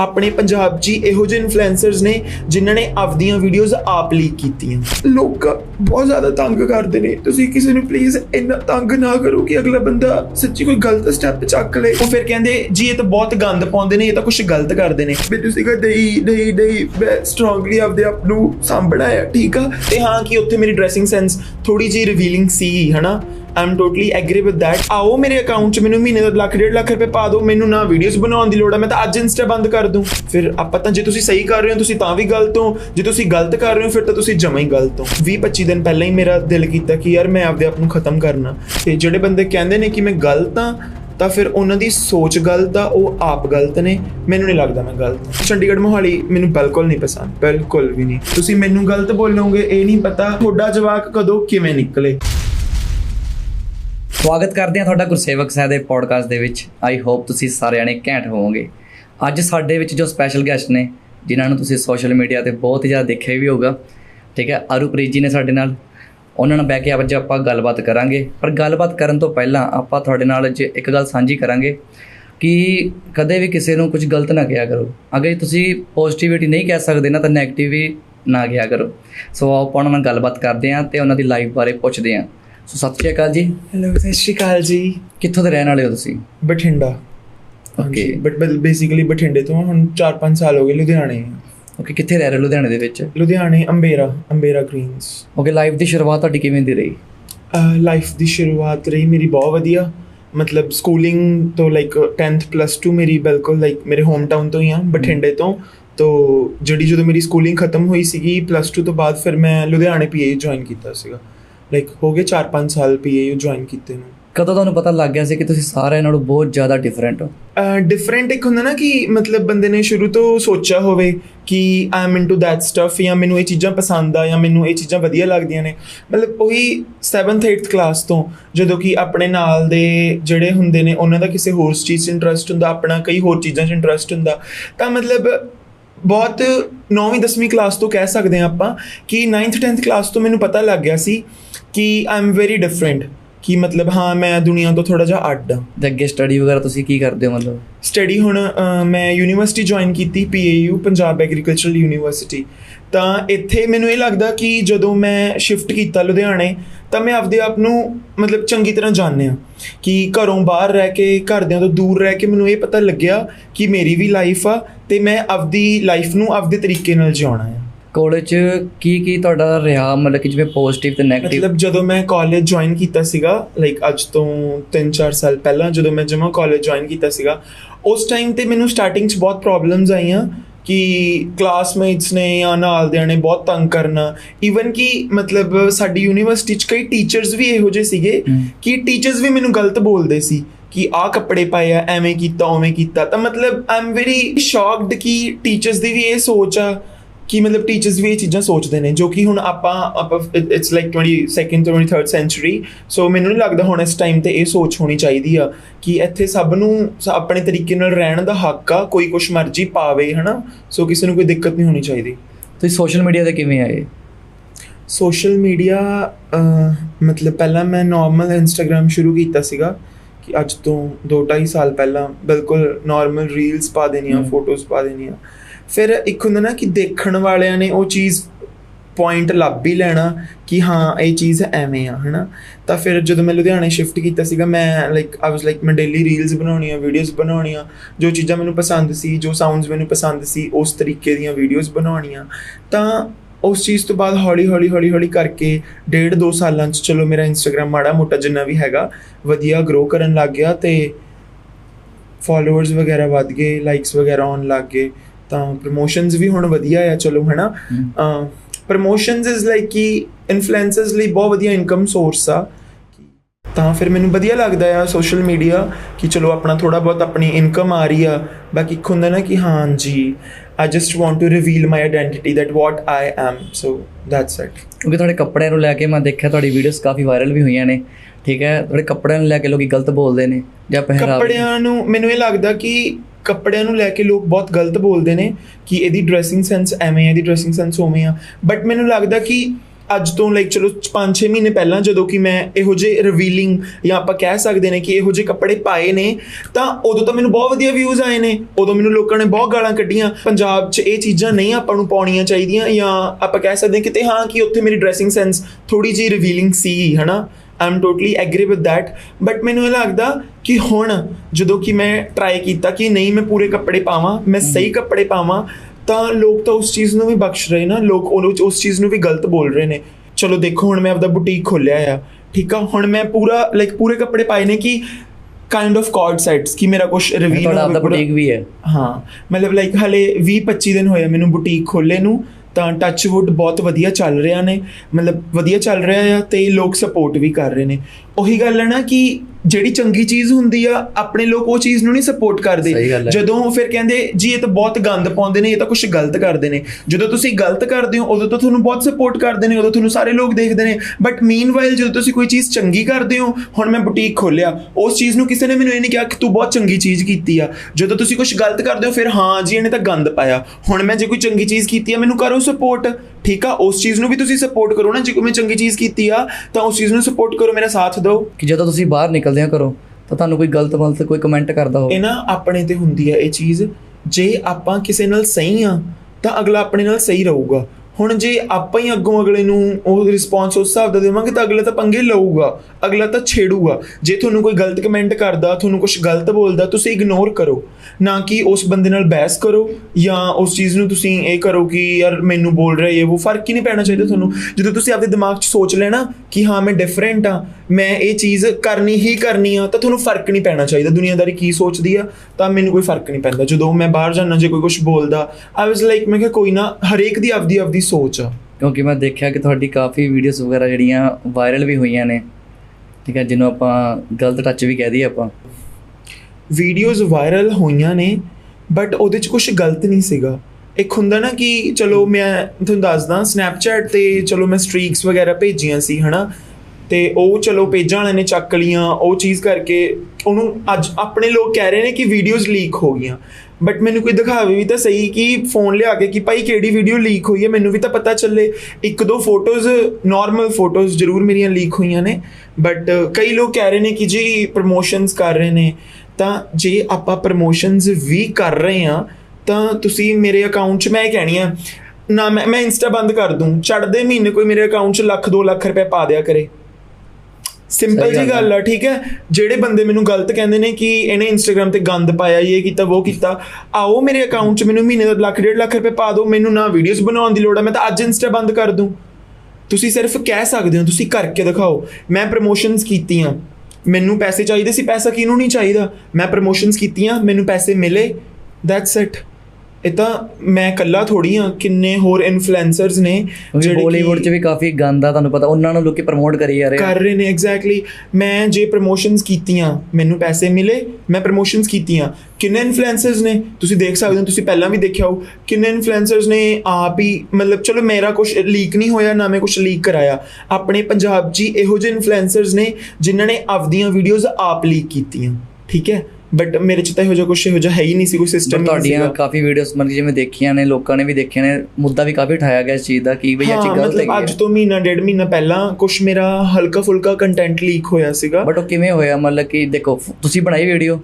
ਆਪਣੇ ਪੰਜਾਬ 'ਚ ਇਹੋ ਜਿਹੇ ਇਨਫਲੂਐਂਸਰਸ ਨੇ ਜਿਨ੍ਹਾਂ ਨੇ ਆਪਦੀਆਂ ਵੀਡੀਓਜ਼ ਆਪ ਲੀਕ ਕੀਤੀਆਂ। ਲੋਕ ਬਹੁਤ ਜ਼ਿਆਦਾ ਤੰਗ ਕਰਦੇ ਨੇ। ਤੁਸੀਂ ਕਿਸੇ ਨੂੰ ਪਲੀਜ਼ ਇੰਨਾ ਤੰਗ ਨਾ ਕਰੋ ਕਿ ਅਗਲਾ ਬੰਦਾ ਸੱਚੀ ਕੋਈ ਗਲਤ ਸਟੈਪ ਚੱਕ ਲੇ। ਉਹ ਫਿਰ ਕਹਿੰਦੇ ਜੀ ਇਹ ਤਾਂ ਬਹੁਤ ਗੰਦ ਪਾਉਂਦੇ ਨੇ ਇਹ ਤਾਂ ਕੁਝ ਗਲਤ ਕਰਦੇ ਨੇ। ਵੀ ਤੁਸੀਂ ਕਹਿੰਦੇ ਨਹੀਂ ਨਹੀਂ ਨਹੀਂ ਮੈਂ ਸਟਰੋਂਗਲੀ ਆਪਦੇ ਆਪ ਨੂੰ ਹੈ ਠੀਕ ਆ? ਤੇ ਹਾਂ ਕਿ ਉੱਥੇ ਮੇਰੀ ਡਰੈਸਿੰਗ ਸੈਂਸ ਥੋੜੀ ਜਿਹੀ ਰਿਵੀਲਿੰਗ ਸੀ ਹਨਾ? I am totally agree with that ਆਓ ਮੇਰੇ ਅਕਾਊਂਟ 'ਚ ਮੈਨੂੰ ਮਹੀਨੇ ਦਾ ਲੱਖ, ਡੇਢ ਲੱਖ ਰੁਪਏ ਪਾ ਦਿਓ। ਮੈਨੂੰ ਨਾ ਵੀਡੀਓਜ਼ ਬਣਾਉਣ ਦੀ ਲੋੜ ਹੈ ਮੈਂ ਤਾਂ ਅੱਜ ਇੰਸਟਾ ਬੰਦ ਕਰ ਦੂੰ। ਫਿਰ ਆਪਾਂ ਤਾਂ ਜੇ ਤੁਸੀਂ ਸਹੀ ਕਰ ਰਹੇ ਹੋ, ਤੁਸੀਂ ਤਾਂ ਵੀ ਗਲਤ ਹੋ। ਜੇ ਤੁਸੀਂ ਗਲਤ ਕਰ ਰਹੇ ਹੋ, ਫਿਰ ਤਾਂ ਤੁਸੀਂ ਜਮਾ ਹੀ ਗਲਤ ਹੋ। 20 25 ਦਿਨ ਪਹਿਲਾਂ ਹੀ ਮੇਰਾ ਦਿਲ ਕੀਤਾ ਕਿ ਯਾਰ ਮੈਂ ਆਪਦੇ ਆਪ ਨੂੰ ਖਤਮ ਕਰਨਾ। ਤੇ ਜਿਹੜੇ ਬੰਦੇ ਕਹਿੰਦੇ ਨੇ ਕਿ ਮੈਂ ਗਲਤ ਹਾਂ, ਤਾਂ ਫਿਰ ਉਹਨਾਂ ਦੀ ਸੋਚ ਗਲਤ ਆ, ਉਹ ਆਪ ਗਲਤ ਨੇ। ਮੈਨੂੰ ਨਹੀਂ ਲੱਗਦਾ ਮੈਂ ਗਲਤ ਚੰਡੀਗੜ੍ਹ ਮੋਹਾਲੀ ਮੈਨੂੰ ਬਿਲਕੁਲ ਨਹੀਂ ਪਸੰਦ, ਬਿਲਕੁਲ ਵੀ ਨਹੀਂ। ਤੁਸੀਂ ਮੈਨੂੰ ਗਲਤ ਬੋਲੋਗੇ, ਇਹ ਨਹੀਂ ਪਤਾ ਤੁਹਾਡਾ ਜਵਾਕ ਕਦੋਂ ਕਿਵੇਂ ਨਿਕਲੇ। ਸਵਾਗਤ ਕਰਦੇ ਹਾਂ ਤੁਹਾਡਾ ਗੁਰਸੇਵਕ ਸਾਹਿਬ ਦੇ ਪੋਡਕਾਸਟ ਦੇ ਵਿੱਚ। ਆਈ ਹੋਪ ਤੁਸੀਂ ਸਾਰੇ ਜਣੇ ਘੈਂਟ ਹੋਵੋਗੇ। ਅੱਜ ਸਾਡੇ ਵਿੱਚ ਜੋ ਸਪੈਸ਼ਲ ਗੈਸਟ ਨੇ, ਜਿਨ੍ਹਾਂ ਨੂੰ ਤੁਸੀਂ ਸੋਸ਼ਲ ਮੀਡੀਆ ਤੇ ਬਹੁਤ ਹੀ ਜ਼ਿਆਦਾ ਦੇਖਿਆ ਵੀ ਹੋਗਾ ਠੀਕ ਹੈ, ਅਰੂਪ੍ਰੀਤ ਜੀ ਨੇ ਸਾਡੇ ਨਾਲ। ਉਹਨਾਂ ਨਾਲ ਬਹਿ ਕੇ ਅੱਜ ਆਪਾਂ ਗੱਲਬਾਤ ਕਰਾਂਗੇ। ਪਰ ਗੱਲਬਾਤ ਕਰਨ ਤੋਂ ਪਹਿਲਾਂ ਆਪਾਂ ਤੁਹਾਡੇ ਨਾਲ ਅੱਜ ਇੱਕ ਗੱਲ ਸਾਂਝੀ ਕਰਾਂਗੇ ਕਿ ਕਦੇ ਵੀ ਕਿਸੇ ਨੂੰ ਕੁਝ ਗਲਤ ਨਾ ਕਿਹਾ ਕਰੋ। ਅਗਰ ਤੁਸੀਂ ਪੋਜ਼ਿਟਿਵਿਟੀ ਨਹੀਂ ਕਹਿ ਸਕਦੇ ਨਾ, ਤਾਂ ਨੈਗੇਟਿਵ ਨਾ ਕਿਹਾ ਕਰੋ। ਸੋ ਆਓ ਆਪਾਂ ਉਹਨਾਂ ਨਾਲ ਗੱਲਬਾਤ ਕਰਦੇ ਹਾਂ ਤੇ ਉਹਨਾਂ ਦੀ ਲਾਈਫ ਬਾਰੇ ਪੁੱਛਦੇ ਹਾਂ। ਸੋ ਸਤਿ ਸ਼੍ਰੀ ਅਕਾਲ ਜੀ। ਹੈਲੋ ਸਤਿ ਸ਼੍ਰੀ ਅਕਾਲ ਜੀ। ਕਿੱਥੋਂ ਦੇ ਰਹਿਣ ਵਾਲੇ ਹੋ ਤੁਸੀਂ? ਬਠਿੰਡਾ। Okay. ਬਟ ਬੇਸਿਕਲੀ ਬਠਿੰਡੇ ਤੋਂ ਹੁਣ 4-5 ਸਾਲ ਹੋ ਗਏ ਲੁਧਿਆਣੇ। ਓਕੇ ਕਿੱਥੇ ਰਹਿ ਰਹੇ ਲੁਧਿਆਣੇ ਦੇ ਵਿੱਚ? ਲੁਧਿਆਣੇ Ambera Ambera Greens okay life ਦੀ ਸ਼ੁਰੂਆਤ ਤੁਹਾਡੀ ਕਿਵੇਂ ਦੀ ਰਹੀ? ਲਾਈਫ ਦੀ ਸ਼ੁਰੂਆਤ ਰਹੀ ਮੇਰੀ ਬਹੁਤ ਵਧੀਆ। ਮਤਲਬ ਸਕੂਲਿੰਗ ਤੋਂ ਲਾਈਕ 10th ਪਲੱਸ 2 ਮੇਰੀ ਬਿਲਕੁਲ ਲਾਈਕ ਮੇਰੇ ਹੋਮ ਟਾਊਨ ਤੋਂ ਹੀ ਆ ਬਠਿੰਡੇ ਤੋਂ। ਤੋ ਜਿਹੜੀ ਜਦੋਂ ਮੇਰੀ ਸਕੂਲਿੰਗ ਖਤਮ ਹੋਈ ਸੀਗੀ ਪਲੱਸ 2 ਤੋਂ ਬਾਅਦ ਫਿਰ ਮੈਂ ਲੁਧਿਆਣੇ ਪੀਏ ਜੁਆਇਨ ਕੀਤਾ ਸੀਗਾ। ਲਾਈਕ ਹੋ ਗਏ 4-5 ਸਾਲ ਪੀਏ ਜੁਆਇਨ ਕੀਤੇ ਨੂੰ। ਕਦੋਂ ਤੁਹਾਨੂੰ ਪਤਾ ਲੱਗ ਗਿਆ ਸੀ ਕਿ ਤੁਸੀਂ ਸਾਰਿਆਂ ਨਾਲੋਂ ਬਹੁਤ ਜ਼ਿਆਦਾ ਡਿਫਰੈਂਟ ਹੋ? ਡਿਫਰੈਂਟ ਇੱਕ ਹੁੰਦਾ ਨਾ ਕਿ ਮਤਲਬ ਬੰਦੇ ਨੇ ਸ਼ੁਰੂ ਤੋਂ ਸੋਚਿਆ ਹੋਵੇ ਕਿ I am into that stuff ਜਾਂ ਮੈਨੂੰ ਇਹ ਚੀਜ਼ਾਂ ਪਸੰਦ ਆ ਜਾਂ ਮੈਨੂੰ ਇਹ ਚੀਜ਼ਾਂ ਵਧੀਆ ਲੱਗਦੀਆਂ ਨੇ। ਮਤਲਬ ਉਹੀ 7th 8th ਕਲਾਸ ਤੋਂ ਜਦੋਂ ਕਿ ਆਪਣੇ ਨਾਲ ਦੇ ਜਿਹੜੇ ਹੁੰਦੇ ਨੇ ਉਹਨਾਂ ਦਾ ਕਿਸੇ ਹੋਰ ਚੀਜ਼ 'ਚ ਇੰਟਰਸਟ ਹੁੰਦਾ ਆਪਣਾ ਕਈ ਹੋਰ ਚੀਜ਼ਾਂ 'ਚ ਇੰਟਰਸਟ ਹੁੰਦਾ। ਤਾਂ ਮਤਲਬ ਬਹੁਤ 9ਵੀਂ 10ਵੀਂ ਕਲਾਸ ਤੋਂ ਕਹਿ ਸਕਦੇ ਹਾਂ ਆਪਾਂ ਕਿ 9th 10th ਕਲਾਸ ਤੋਂ ਮੈਨੂੰ ਪਤਾ ਲੱਗ ਗਿਆ ਸੀ ਕਿ ਆਈ ਐਮ ਵੈਰੀ ਡਿਫਰੈਂਟ ਕਿ ਮਤਲਬ ਹਾਂ ਮੈਂ ਦੁਨੀਆ ਤੋਂ ਥੋੜਾ ਜਿਹਾ ਅੱਡ ਹਾਂ। ਤੇ ਅੱਗੇ ਸਟੱਡੀ ਵਗੈਰਾ ਤੁਸੀਂ ਕੀ ਕਰਦੇ ਹੋ ਮਤਲਬ? ਸਟੱਡੀ ਹੁਣ ਮੈਂ ਯੂਨੀਵਰਸਿਟੀ ਜੁਆਇਨ ਕੀਤੀ ਪੀਏਯੂ ਪੰਜਾਬ ਐਗਰੀਕਲਚਰਲ ਯੂਨੀਵਰਸਿਟੀ ਤਾਂ ਇੱਥੇ ਮੈਨੂੰ ਇਹ ਲੱਗਦਾ ਕਿ ਜਦੋਂ ਮੈਂ ਸ਼ਿਫਟ ਕੀਤਾ ਲੁਧਿਆਣੇ ਤਾਂ ਮੈਂ ਆਪਦੇ ਆਪ ਨੂੰ ਮਤਲਬ ਚੰਗੀ ਤਰ੍ਹਾਂ ਜਾਣਿਆ ਕਿ ਘਰੋਂ ਬਾਹਰ ਰਹਿ ਕੇ ਘਰਦਿਆਂ ਤੋਂ ਦੂਰ ਰਹਿ ਕੇ ਮੈਨੂੰ ਇਹ ਪਤਾ ਲੱਗਿਆ ਕਿ ਮੇਰੀ ਵੀ ਲਾਈਫ ਆ ਤੇ ਮੈਂ ਆਪਦੀ ਲਾਈਫ ਨੂੰ ਆਪਦੇ ਤਰੀਕੇ ਨਾਲ ਜਿਉਣਾ ਆ। ਕਾਲਜ 'ਚ ਕੀ ਕੀ ਤੁਹਾਡਾ ਰਿਹਾ? ਮਤਲਬ ਕਿ ਜਿਵੇਂ ਪੋਜ਼ਿਟਿਵ ਤੇ 네ਗੇਟਿਵ ਮਤਲਬ ਜਦੋਂ ਮੈਂ ਕਾਲਜ ਜੁਆਇਨ ਕੀਤਾ ਸੀਗਾ ਲਾਈਕ ਅੱਜ ਤੋਂ 3-4 ਸਾਲ ਪਹਿਲਾਂ ਜਦੋਂ ਮੈਂ ਜਮਾ ਕਾਲਜ ਜੁਆਇਨ ਕੀਤਾ ਸੀਗਾ ਉਸ ਟਾਈਮ ਤੇ ਮੈਨੂੰ ਸਟਾਰਟਿੰਗ 'ਚ ਬਹੁਤ ਪ੍ਰੋਬਲਮਸ ਆਈਆਂ ਕਿ ਕਲਾਸਮੇਟਸ ਨੇ ਜਾਂ ਨਾਲ ਦਿਆਂ ਨੇ ਬਹੁਤ ਤੰਗ ਕਰਨਾ। ਈਵਨ ਕਿ ਮਤਲਬ ਸਾਡੀ ਯੂਨੀਵਰਸਿਟੀ 'ਚ ਕਈ ਟੀਚਰਸ ਵੀ ਇਹੋ ਜਿਹੇ ਸੀਗੇ। ਕਿ ਟੀਚਰਸ ਵੀ ਮੈਨੂੰ ਗਲਤ ਬੋਲਦੇ ਸੀ ਕਿ ਆਹ ਕੱਪੜੇ ਪਾਏ ਆ ਐਵੇਂ ਕੀਤਾ ਉਵੇਂ ਕੀਤਾ। ਤਾਂ ਮਤਲਬ ਆਈ ਐਮ ਵੈਰੀ ਸ਼ੌਕਡ ਕਿ ਟੀਚਰਸ ਦੀ ਵੀ ਇਹ ਸੋਚ ਆ ਕਿ ਮਤਲਬ ਟੀਚਰਸ ਵੀ ਇਹ ਚੀਜ਼ਾਂ ਸੋਚਦੇ ਨੇ ਜੋ ਕਿ ਹੁਣ ਆਪਾਂ ਇਟਸ ਲਾਈਕ 22nd ਤੋਂ 23rd ਸੈਂਚੁਰੀ ਸੋ ਮੈਨੂੰ ਨਹੀਂ ਲੱਗਦਾ ਹੁਣ ਇਸ ਟਾਈਮ ਤੇ ਇਹ ਸੋਚ ਹੋਣੀ ਚਾਹੀਦੀ ਆ ਕਿ ਇੱਥੇ ਸਭ ਨੂੰ ਆਪਣੇ ਤਰੀਕੇ ਨਾਲ ਰਹਿਣ ਦਾ ਹੱਕ ਆ ਕੋਈ ਕੁਛ ਮਰਜ਼ੀ ਪਾਵੇ ਹਨਾ? ਸੋ ਕਿਸੇ ਨੂੰ ਕੋਈ ਦਿੱਕਤ ਨਹੀਂ ਹੋਣੀ ਚਾਹੀਦੀ। ਤੁਸੀਂ ਸੋਸ਼ਲ ਮੀਡੀਆ ਤੇ ਕਿਵੇਂ ਆਏ? ਸੋਸ਼ਲ ਮੀਡੀਆ ਮਤਲਬ ਪਹਿਲਾਂ ਮੈਂ ਨਾਰਮਲ ਇੰਸਟਾਗ੍ਰam ਸ਼ੁਰੂ ਕੀਤਾ ਸੀਗਾ ਕਿ ਅੱਜ ਤੋਂ 2.5 ਸਾਲ ਪਹਿਲਾਂ ਬਿਲਕੁਲ ਨਾਰਮਲ ਰੀਲਸ ਪਾ ਦੇਣੀਆਂ। ਫੋਟੋਜ਼ ਪਾ ਦੇਣੀਆਂ। ਫਿਰ ਇੱਕ ਹੁੰਦਾ ਨਾ ਕਿ ਦੇਖਣ ਵਾਲਿਆਂ ਨੇ ਉਹ ਚੀਜ਼ ਪੁਆਇੰਟ ਲੱਭ ਹੀ ਲੈਣਾ ਕਿ ਹਾਂ, ਇਹ ਚੀਜ਼ ਐਵੇਂ ਆ, ਹਨਾ? ਤਾਂ ਫਿਰ ਜਦੋਂ ਮੈਂ ਲੁਧਿਆਣੇ ਸ਼ਿਫਟ ਕੀਤਾ ਸੀਗਾ, ਮੈਂ ਲਾਈਕ ਆਈ ਵਾਸ ਲਾਈਕ ਮੈਂ ਡੇਲੀ ਰੀਲਸ ਬਣਾਉਣੀਆਂ ਵੀਡੀਓਜ਼ ਬਣਾਉਣੀਆਂ, ਜੋ ਚੀਜ਼ਾਂ ਮੈਨੂੰ ਪਸੰਦ ਸੀ, ਜੋ ਸਾਊਂਡਸ ਮੈਨੂੰ ਪਸੰਦ ਸੀ, ਉਸ ਤਰੀਕੇ ਦੀਆਂ ਵੀਡੀਓਜ਼ ਬਣਾਉਣੀਆਂ, ਤਾਂ ਉਸ ਚੀਜ਼ ਤੋਂ ਬਾਅਦ ਹੌਲੀ ਹੌਲੀ ਹੌਲੀ ਹੌਲੀ ਕਰਕੇ ਡੇਢ ਦੋ ਸਾਲਾਂ ਚ ਚਲੋ ਮੇਰਾ ਇੰਸਟਾਗ੍ਰam ਮਾੜਾ ਮੋਟਾ ਜਿੰਨਾ ਵੀ ਹੈਗਾ, ਵਧੀਆ ਗਰੋ ਕਰਨ ਲੱਗ ਗਿਆ ਤੇ ਫਾਲੋਅਰਸ ਵਗੈਰਾ ਵੱਧ ਗਏ ਲਾਈਕਸ ਵਗੈਰਾ ਆਉਣ ਲੱਗ ਗਏ ਤਾਂ ਪ੍ਰੋਮੋਸ਼ਨਸ ਵੀ ਹੁਣ ਵਧੀਆ ਆ ਚਲੋ ਹਨਾ। ਪ੍ਰੋਮੋਸ਼ਨਸ ਇਜ਼ ਲਾਈਕ ਕਿ ਇਨਫਲੂਐਂਸਰਸ ਲਈ ਬਹੁਤ ਵਧੀਆ ਇਨਕਮ ਸੋਰਸ ਆ। ਤਾਂ ਫਿਰ ਮੈਨੂੰ ਵਧੀਆ ਲੱਗਦਾ ਆ ਸੋਸ਼ਲ ਮੀਡੀਆ ਕਿ ਚਲੋ ਆਪਣਾ ਥੋੜਾ ਬਹੁਤ ਆਪਣੀ ਇਨਕਮ ਆ ਰਹੀ ਆ। ਬਾਕੀ ਹੁੰਦਾ ਨਾ ਕਿ ਹਾਂ ਜੀ I just want to reveal my identity that what I am so that's it ਕਿਉਂਕਿ ਤੁਹਾਡੇ ਕੱਪੜਿਆਂ ਨੂੰ ਲੈ ਕੇ ਮੈਂ ਦੇਖਿਆ ਤੁਹਾਡੀ ਵੀਡੀਓਜ਼ ਕਾਫੀ ਵਾਇਰਲ ਵੀ ਹੋਈਆਂ ਨੇ। ਠੀਕ ਹੈ? ਤੁਹਾਡੇ ਕੱਪੜਿਆਂ ਨੂੰ ਲੈ ਕੇ ਲੋਕੀ ਗਲਤ ਬੋਲਦੇ ਨੇ ਜਾਂ ਪਹਿਰਾਵੇ। ਕੱਪੜਿਆਂ ਨੂੰ ਮੈਨੂੰ ਇਹ ਲੱਗਦਾ ਕਿ ਕੱਪੜਿਆਂ ਨੂੰ ਲੈ ਕੇ ਲੋਕ ਬਹੁਤ ਗਲਤ ਬੋਲਦੇ ਨੇ ਕਿ ਇਹਦੀ ਡਰੈਸਿੰਗ ਸੈਂਸ ਐਵੇਂ ਆ, ਇਹਦੀ ਡਰੈਸਿੰਗ ਸੈਂਸ ਉਵੇਂ ਆ। ਬਟ ਮੈਨੂੰ ਲੱਗਦਾ ਕਿ ਅੱਜ ਤੋਂ ਲਾਈਕ ਚਲੋ 5-6 ਮਹੀਨੇ ਪਹਿਲਾਂ ਜਦੋਂ ਕਿ ਮੈਂ ਇਹੋ ਜਿਹੇ ਰਿਵੀਲਿੰਗ ਜਾਂ ਆਪਾਂ ਕਹਿ ਸਕਦੇ ਨੇ ਕਿ ਇਹੋ ਜਿਹੇ ਕੱਪੜੇ ਪਾਏ ਨੇ, ਤਾਂ ਉਦੋਂ ਤਾਂ ਮੈਨੂੰ ਬਹੁਤ ਵਧੀਆ ਵਿਊਜ਼ ਆਏ ਨੇ। ਉਦੋਂ ਮੈਨੂੰ ਲੋਕਾਂ ਨੇ ਬਹੁਤ ਗਾਲਾਂ ਕੱਢੀਆਂ। ਪੰਜਾਬ 'ਚ ਇਹ ਚੀਜ਼ਾਂ ਨਹੀਂ ਆਪਾਂ ਨੂੰ ਪਾਉਣੀਆਂ ਚਾਹੀਦੀਆਂ ਜਾਂ ਆਪਾਂ ਕਹਿ ਸਕਦੇ ਹਾਂ ਕਿ ਹਾਂ, ਕਿ ਉੱਥੇ ਮੇਰੀ ਡਰੈਸਿੰਗ ਸੈਂਸ ਥੋੜੀ ਜਿਹੀ ਰਿਵੀਲਿੰਗ ਸੀ, ਹਨਾ? I'm totally agree with that but ਮੈਨੂੰ ਇਹ ਲੱਗਦਾ ਕਿ ਹੁਣ ਜਦੋਂ ਕਿ ਮੈਂ ਟਰਾਈ ਕੀਤਾ ਕਿ ਨਹੀਂ ਮੈਂ ਪੂਰੇ ਕੱਪੜੇ ਪਾਵਾਂ ਮੈਂ ਸਹੀ ਕੱਪੜੇ ਪਾਵਾਂ ਤਾਂ ਲੋਕ ਤਾਂ ਉਸ ਚੀਜ਼ ਨੂੰ ਵੀ ਬਖਸ਼ ਰਹੇ ਨਾ। ਲੋਕ ਉਹਨੂੰ ਉਸ ਚੀਜ਼ ਨੂੰ ਵੀ ਗਲਤ ਬੋਲ ਰਹੇ ਨੇ। ਚਲੋ ਦੇਖੋ ਹੁਣ ਮੈਂ ਆਪਦਾ ਬੁਟੀਕ ਖੋਲਿਆ ਆ। ਠੀਕ ਆ? ਹੁਣ ਮੈਂ ਪੂਰਾ ਲਾਈਕ ਪੂਰੇ ਕੱਪੜੇ ਪਾਏ ਨੇ ਕਿ ਕਾਈਂਡ ਆਫ ਕਾਰਡ ਸੈਟਸ ਕਿ ਮੇਰਾ ਕੁਝ ਰਿਵੀਲ ਤੁਹਾਡਾ ਆਪਦਾ ਬੁਟੀਕ ਵੀ ਹੈ। ਹਾਂ। ਮਤਲਬ ਲਾਈਕ ਹਲੇ 20 25 ਦਿਨ ਹੋਏ ਆ ਮੈਨੂੰ ਬੁਟੀਕ ਖੋਲੇ ਨੂੰ। ਤਾਂ ਟੱਚਵੁੱਡ ਬਹੁਤ ਵਧੀਆ ਚੱਲ ਰਿਹਾ ਨੇ, ਮਤਲਬ ਵਧੀਆ ਚੱਲ ਰਿਹਾ ਆ ਤੇ ਲੋਕ ਸਪੋਰਟ ਵੀ ਕਰ ਰਹੇ ਨੇ। ਉਹੀ ਗੱਲ ਹੈ ਨਾ ਕਿ ਜਿਹੜੀ ਚੰਗੀ ਚੀਜ਼ ਹੁੰਦੀ ਆ ਆਪਣੇ ਲੋਕ ਉਹ ਚੀਜ਼ ਨੂੰ ਨਹੀਂ ਸਪੋਰਟ ਕਰਦੇ। ਜਦੋਂ ਫਿਰ ਕਹਿੰਦੇ ਜੀ ਇਹ ਤਾਂ ਬਹੁਤ ਗੰਦ ਪਾਉਂਦੇ ਨੇ ਇਹ ਤਾਂ ਕੁਝ ਗਲਤ ਕਰਦੇ ਨੇ। ਜਦੋਂ ਤੁਸੀਂ ਗਲਤ ਕਰਦੇ ਹੋ ਉਦੋਂ ਤਾਂ ਤੁਹਾਨੂੰ ਬਹੁਤ ਸਪੋਰਟ ਕਰਦੇ ਨੇ ਉਦੋਂ ਤੁਹਾਨੂੰ ਸਾਰੇ ਲੋਕ ਦੇਖਦੇ ਨੇ। ਬਟ ਮੀਨਵਾਈਲ ਜਦੋਂ ਤੁਸੀਂ ਕੋਈ ਚੀਜ਼ ਚੰਗੀ ਕਰਦੇ ਹੋ ਹੁਣ ਮੈਂ ਬੁਟੀਕ ਖੋਲਿਆ ਉਸ ਚੀਜ਼ ਨੂੰ ਕਿਸੇ ਨੇ ਮੈਨੂੰ ਇਹ ਨਹੀਂ ਕਿਹਾ ਕਿ ਤੂੰ ਬਹੁਤ ਚੰਗੀ ਚੀਜ਼ ਕੀਤੀ ਆ। ਜਦੋਂ ਤੁਸੀਂ ਕੁਝ ਗਲਤ ਕਰਦੇ ਹੋ ਫਿਰ ਹਾਂ ਜੀ ਇਹਨੇ ਤਾਂ ਗੰਦ ਪਾਇਆ। ਹੁਣ ਮੈਂ ਜੇ ਕੋਈ ਚੰਗੀ ਚੀਜ਼ ਕੀਤੀ ਆ ਮੈਨੂੰ ਕਰੋ ਸਪੋਰਟ ਠੀਕ ਆ? ਉਸ ਚੀਜ਼ ਨੂੰ ਵੀ ਤੁਸੀਂ ਸਪੋਰਟ ਕਰੋ ਨਾ। ਜੇ ਕੋਈ ਮੈਂ ਚੰਗੀ ਚੀਜ਼ ਕੀਤੀ ਆ ਤਾਂ ਉਸ ਚੀਜ਼ ਨੂੰ ਸਪੋਰਟ ਕਰੋ ਮੇਰਾ ਸਾਥ ਦਿਓ। ਕਿ ਜਦੋਂ ਤੁਸੀਂ ਬਾਹਰ ਨਿਕਲਦੇ ਹੋ ਘਰੋਂ ਤਾਂ ਤੁਹਾਨੂੰ ਕੋਈ ਗਲਤ ਮਲਤ ਕੋਈ ਕਮੈਂਟ ਕਰਦਾ ਹੋਵੇ। ਇਹ ਨਾ ਆਪਣੇ ਤੇ ਹੁੰਦੀ ਹੈ ਇਹ ਚੀਜ਼। ਜੇ ਆਪਾਂ ਕਿਸੇ ਨਾਲ ਸਹੀ ਆ ਤਾਂ ਅਗਲਾ ਆਪਣੇ ਨਾਲ ਸਹੀ ਰਹੂਗਾ। ਹੁਣ ਜੇ ਆਪਾਂ ਹੀ ਅੱਗੋਂ ਅਗਲੇ ਨੂੰ ਉਹ ਰਿਸਪੌਂਸ ਉਸ ਹਿਸਾਬ ਦਾ ਦੇਵਾਂਗੇ ਤਾਂ ਅਗਲਾ ਤਾਂ ਪੰਗੇ ਲਊਗਾ, ਅਗਲਾ ਤਾਂ ਛੇੜੂਗਾ। ਜੇ ਤੁਹਾਨੂੰ ਕੋਈ ਗਲਤ ਕਮੈਂਟ ਕਰਦਾ, ਤੁਹਾਨੂੰ ਕੁਝ ਗਲਤ ਬੋਲਦਾ, ਤੁਸੀਂ ਇਗਨੋਰ ਕਰੋ। ਨਾ ਕਿ ਉਸ ਬੰਦੇ ਨਾਲ ਬਹਿਸ ਕਰੋ ਜਾਂ ਉਸ ਚੀਜ਼ ਨੂੰ ਤੁਸੀਂ ਇਹ ਕਰੋ ਕਿ ਯਾਰ ਮੈਨੂੰ ਬੋਲ ਰਿਹਾ ਇਹ, ਉਹ ਫ਼ਰਕ ਹੀ ਨਹੀਂ ਪੈਣਾ ਚਾਹੀਦਾ ਤੁਹਾਨੂੰ। ਜਦੋਂ ਤੁਸੀਂ ਆਪਦੇ ਦਿਮਾਗ 'ਚ ਸੋਚ ਲੈਣਾ ਕਿ ਹਾਂ, ਮੈਂ ਡਿਫਰੈਂਟ ਆ ਮੈਂ ਇਹ ਚੀਜ਼ ਕਰਨੀ ਹੀ ਕਰਨੀ ਆ, ਤਾਂ ਤੁਹਾਨੂੰ ਫ਼ਰਕ ਨਹੀਂ ਪੈਣਾ ਚਾਹੀਦਾ। ਦੁਨੀਆਦਾਰੀ ਕੀ ਸੋਚਦੀ ਆ, ਤਾਂ ਮੈਨੂੰ ਕੋਈ ਫ਼ਰਕ ਨਹੀਂ ਪੈਂਦਾ। ਜਦੋਂ ਮੈਂ ਬਾਹਰ ਜਾਣਾ ਜੇ ਕੋਈ ਕੁਝ ਬੋਲਦਾ ਆਈ ਵਾਸ ਲਾਈਕ ਮੈਂ ਕਿਹਾ ਕੋਈ ਨਾ, ਹਰੇਕ ਦੀ ਆਪਦੀ ਆਪਦੀ ਸੋਚ ਆ। ਕਿਉਂਕਿ ਮੈਂ ਦੇਖਿਆ ਕਿ ਤੁਹਾਡੀ ਕਾਫੀ ਵੀਡੀਓਜ਼ ਵਗੈਰਾ ਜਿਹੜੀਆਂ ਵਾਇਰਲ ਵੀ ਹੋਈਆਂ ਨੇ। ਠੀਕ ਹੈ ਜਿਹਨੂੰ ਆਪਾਂ ਗਲਤ ਟੱਚ ਵੀ ਕਹਿ ਦਈਏ ਆਪਾਂ। ਵੀਡੀਓਜ਼ ਵਾਇਰਲ ਹੋਈਆਂ ਨੇ ਬਟ ਉਹਦੇ 'ਚ ਕੁਝ ਗਲਤ ਨਹੀਂ ਸੀਗਾ। ਇੱਕ ਹੁੰਦਾ ਨਾ ਕਿ ਚਲੋ ਮੈਂ ਤੁਹਾਨੂੰ ਦੱਸਦਾ ਸਨੈਪਚੈਟ ਤੇ ਚਲੋ ਮੈਂ ਸਟ੍ਰੀਕਸ ਵਗੈਰਾ ਭੇਜੀਆਂ ਸੀ ਹਨਾ? ਤੇ ਉਹ ਚਲੋ ਪੇਜਾਂ ਵਾਲਿਆਂ ਨੇ ਚੱਕ ਲੀਆਂ, ਉਹ ਚੀਜ਼ ਕਰਕੇ ਉਹਨੂੰ ਅੱਜ ਆਪਣੇ ਲੋਕ ਕਹਿ ਰਹੇ ਨੇ ਕਿ ਵੀਡੀਓਜ਼ ਲੀਕ ਹੋ ਗਈਆਂ। ਬਟ ਮੈਨੂੰ ਕੋਈ ਦਿਖਾਵੇ ਵੀ ਤਾਂ ਸਹੀ ਕਿ ਫੋਨ ਲਿਆ ਕੇ ਕਿ ਭਾਈ ਕਿਹੜੀ ਵੀਡੀਓ ਲੀਕ ਹੋਈ ਹੈ, ਮੈਨੂੰ ਵੀ ਤਾਂ ਪਤਾ ਚੱਲੇ। ਇੱਕ ਦੋ ਫੋਟੋਜ਼ ਨਾਰਮਲ ਫੋਟੋਜ਼ ਜ਼ਰੂਰ ਮੇਰੀਆਂ ਲੀਕ ਹੋਈਆਂ ਨੇ। ਬਟ ਕਈ ਲੋਕ ਕਹਿ ਰਹੇ ਨੇ ਕਿ ਜੀ ਪ੍ਰੋਮੋਸ਼ਨਸ ਕਰ ਰਹੇ ਨੇ। ਤਾਂ ਜੇ ਆਪਾਂ ਪ੍ਰੋਮੋਸ਼ਨਸ ਵੀ ਕਰ ਰਹੇ ਆ ਤਾਂ ਤੁਸੀਂ ਮੇਰੇ ਅਕਾਊਂਟ 'ਚ ਮੈਂ ਇਹ ਕਹਿਣੀ ਆ, ਨਾ ਮੈਂ ਮੈਂ ਇੰਸਟਾ ਬੰਦ ਕਰ ਦੂੰ। ਚੜਦੇ ਮਹੀਨੇ ਕੋਈ ਮੇਰੇ ਅਕਾਊਂਟ 'ਚ ਲੱਖ 2 ਲੱਖ ਰੁਪਏ ਪਾ ਦਿਆ ਕਰੇ। ਸਿੰਪਲ ਜੀ ਗੱਲ ਆ। ਠੀਕ ਹੈ? ਜਿਹੜੇ ਬੰਦੇ ਮੈਨੂੰ ਗਲਤ ਕਹਿੰਦੇ ਨੇ ਕਿ ਇਹਨੇ ਇੰਸਟਾਗ੍ਰam ਤੇ ਗੰਦ ਪਾਇਆ ਇਹ ਕੀਤਾ ਉਹ ਕੀਤਾ ਆਓ ਮੇਰੇ ਅਕਾਊਂਟ 'ਚ ਮੈਨੂੰ ਮਹੀਨੇ ਦਾ ਲੱਖ ਡੇਢ ਲੱਖ ਰੁਪਏ ਪਾ ਦਿਓ ਮੈਨੂੰ ਨਾ ਵੀਡੀਓਜ਼ ਬਣਾਉਣ ਦੀ ਲੋੜ ਹੈ ਮੈਂ ਤਾਂ ਅੱਜ ਇੰਸਟਾ ਬੰਦ ਕਰ ਦੂੰ। ਤੁਸੀਂ ਸਿਰਫ ਕਹਿ ਸਕਦੇ ਹੋ ਤੁਸੀਂ ਕਰਕੇ ਦਿਖਾਓ। ਮੈਂ ਪ੍ਰੋਮੋਸ਼ਨਸ ਕੀਤੀਆਂ। ਮੈਨੂੰ ਪੈਸੇ ਚਾਹੀਦੇ ਸੀ ਪੈਸਾ ਕਿਹਨੂੰ ਨਹੀਂ ਚਾਹੀਦਾ? ਮੈਂ ਪ੍ਰੋਮੋਸ਼ਨਸ ਕੀਤੀਆਂ ਮੈਨੂੰ ਪੈਸੇ ਮਿਲੇ ਦੈਟਸ ਇਟ ਇਹ ਤਾਂ ਮੈਂ ਇਕੱਲਾ ਥੋੜੀ ਆ ਕਿੰਨੇ ਹੋਰ ਇਨਫਲੂਐਂਸਰਸ ਨੇ ਜਿਹੜੇ ਬਾਲੀਵੁੱਡ 'ਚ ਵੀ ਕਾਫੀ ਗੰਦ ਤੁਹਾਨੂੰ ਪਤਾ ਉਹਨਾਂ ਨੂੰ ਲੋਕੀ ਪ੍ਰਮੋਟ ਕਰੀ ਜਾ ਰਹੇ ਕਰ ਰਹੇ ਨੇ ਐਗਜ਼ੈਕਟਲੀ ਮੈਂ ਜੇ ਪ੍ਰੋਮੋਸ਼ਨਸ ਕੀਤੀਆਂ ਮੈਨੂੰ ਪੈਸੇ ਮਿਲੇ ਮੈਂ ਪ੍ਰੋਮੋਸ਼ਨਸ ਕੀਤੀਆਂ। ਕਿੰਨੇ ਇਨਫਲੂਐਂਸਰਸ ਨੇ? ਤੁਸੀਂ ਦੇਖ ਸਕਦੇ ਹੋ ਤੁਸੀਂ ਪਹਿਲਾਂ ਵੀ ਦੇਖਿਆ ਹੋ ਕਿੰਨੇ ਇਨਫਲੂਐਂਸਰਸ ਨੇ ਆਪ ਹੀ ਮਤਲਬ ਚਲੋ ਮੇਰਾ ਕੁਝ ਲੀਕ ਨਹੀਂ ਹੋਇਆ ਨਾ ਮੈਂ ਕੁਝ ਲੀਕ ਕਰਾਇਆ। ਆਪਣੇ ਪੰਜਾਬ 'ਚ ਇਹੋ ਜਿਹੇ ਇਨਫਲੂਐਂਸਰਸ ਨੇ ਜਿਨ੍ਹਾਂ ਨੇ ਆਪਦੀਆਂ ਵੀਡੀਓਜ਼ ਆਪ ਲੀਕ ਕੀਤੀਆਂ। ਠੀਕ ਹੈ? ਬਟ ਮੇਰੇ 'ਚ ਤਾਂ ਇਹੋ ਜਿਹਾ ਕੁਝ ਇਹੋ ਜਿਹਾ ਹੈ ਹੀ ਨਹੀਂ ਸੀ ਕੋਈ ਸਿਸਟਮ ਤੁਹਾਡੀਆਂ ਕਾਫੀ ਵੀਡੀਓਜ਼ ਮਤਲਬ ਜਿਵੇਂ ਦੇਖੀਆਂ ਨੇ ਲੋਕਾਂ ਨੇ ਵੀ ਦੇਖੀਆਂ ਨੇ ਮੁੱਦਾ ਵੀ ਕਾਫੀ ਉਠਾਇਆ ਗਿਆ ਇਸ ਚੀਜ਼ ਦਾ ਕਿ ਬਈ ਇਹ ਹਾਂ ਚੀਜ਼ ਗਲਤ ਮਤਲਬ ਅੱਜ ਤੋਂ ਮਹੀਨਾ ਡੇਢ ਮਹੀਨਾ ਪਹਿਲਾਂ ਕੁਝ ਮੇਰਾ ਹਲਕਾ ਫੁਲਕਾ ਕੰਟੈਂਟ ਲੀਕ ਹੋਇਆ ਸੀਗਾ। ਬਟ ਉਹ ਕਿਵੇਂ ਹੋਇਆ? ਮਤਲਬ ਕਿ ਦੇਖੋ ਤੁਸੀਂ ਬਣਾਈ ਵੀਡੀਓ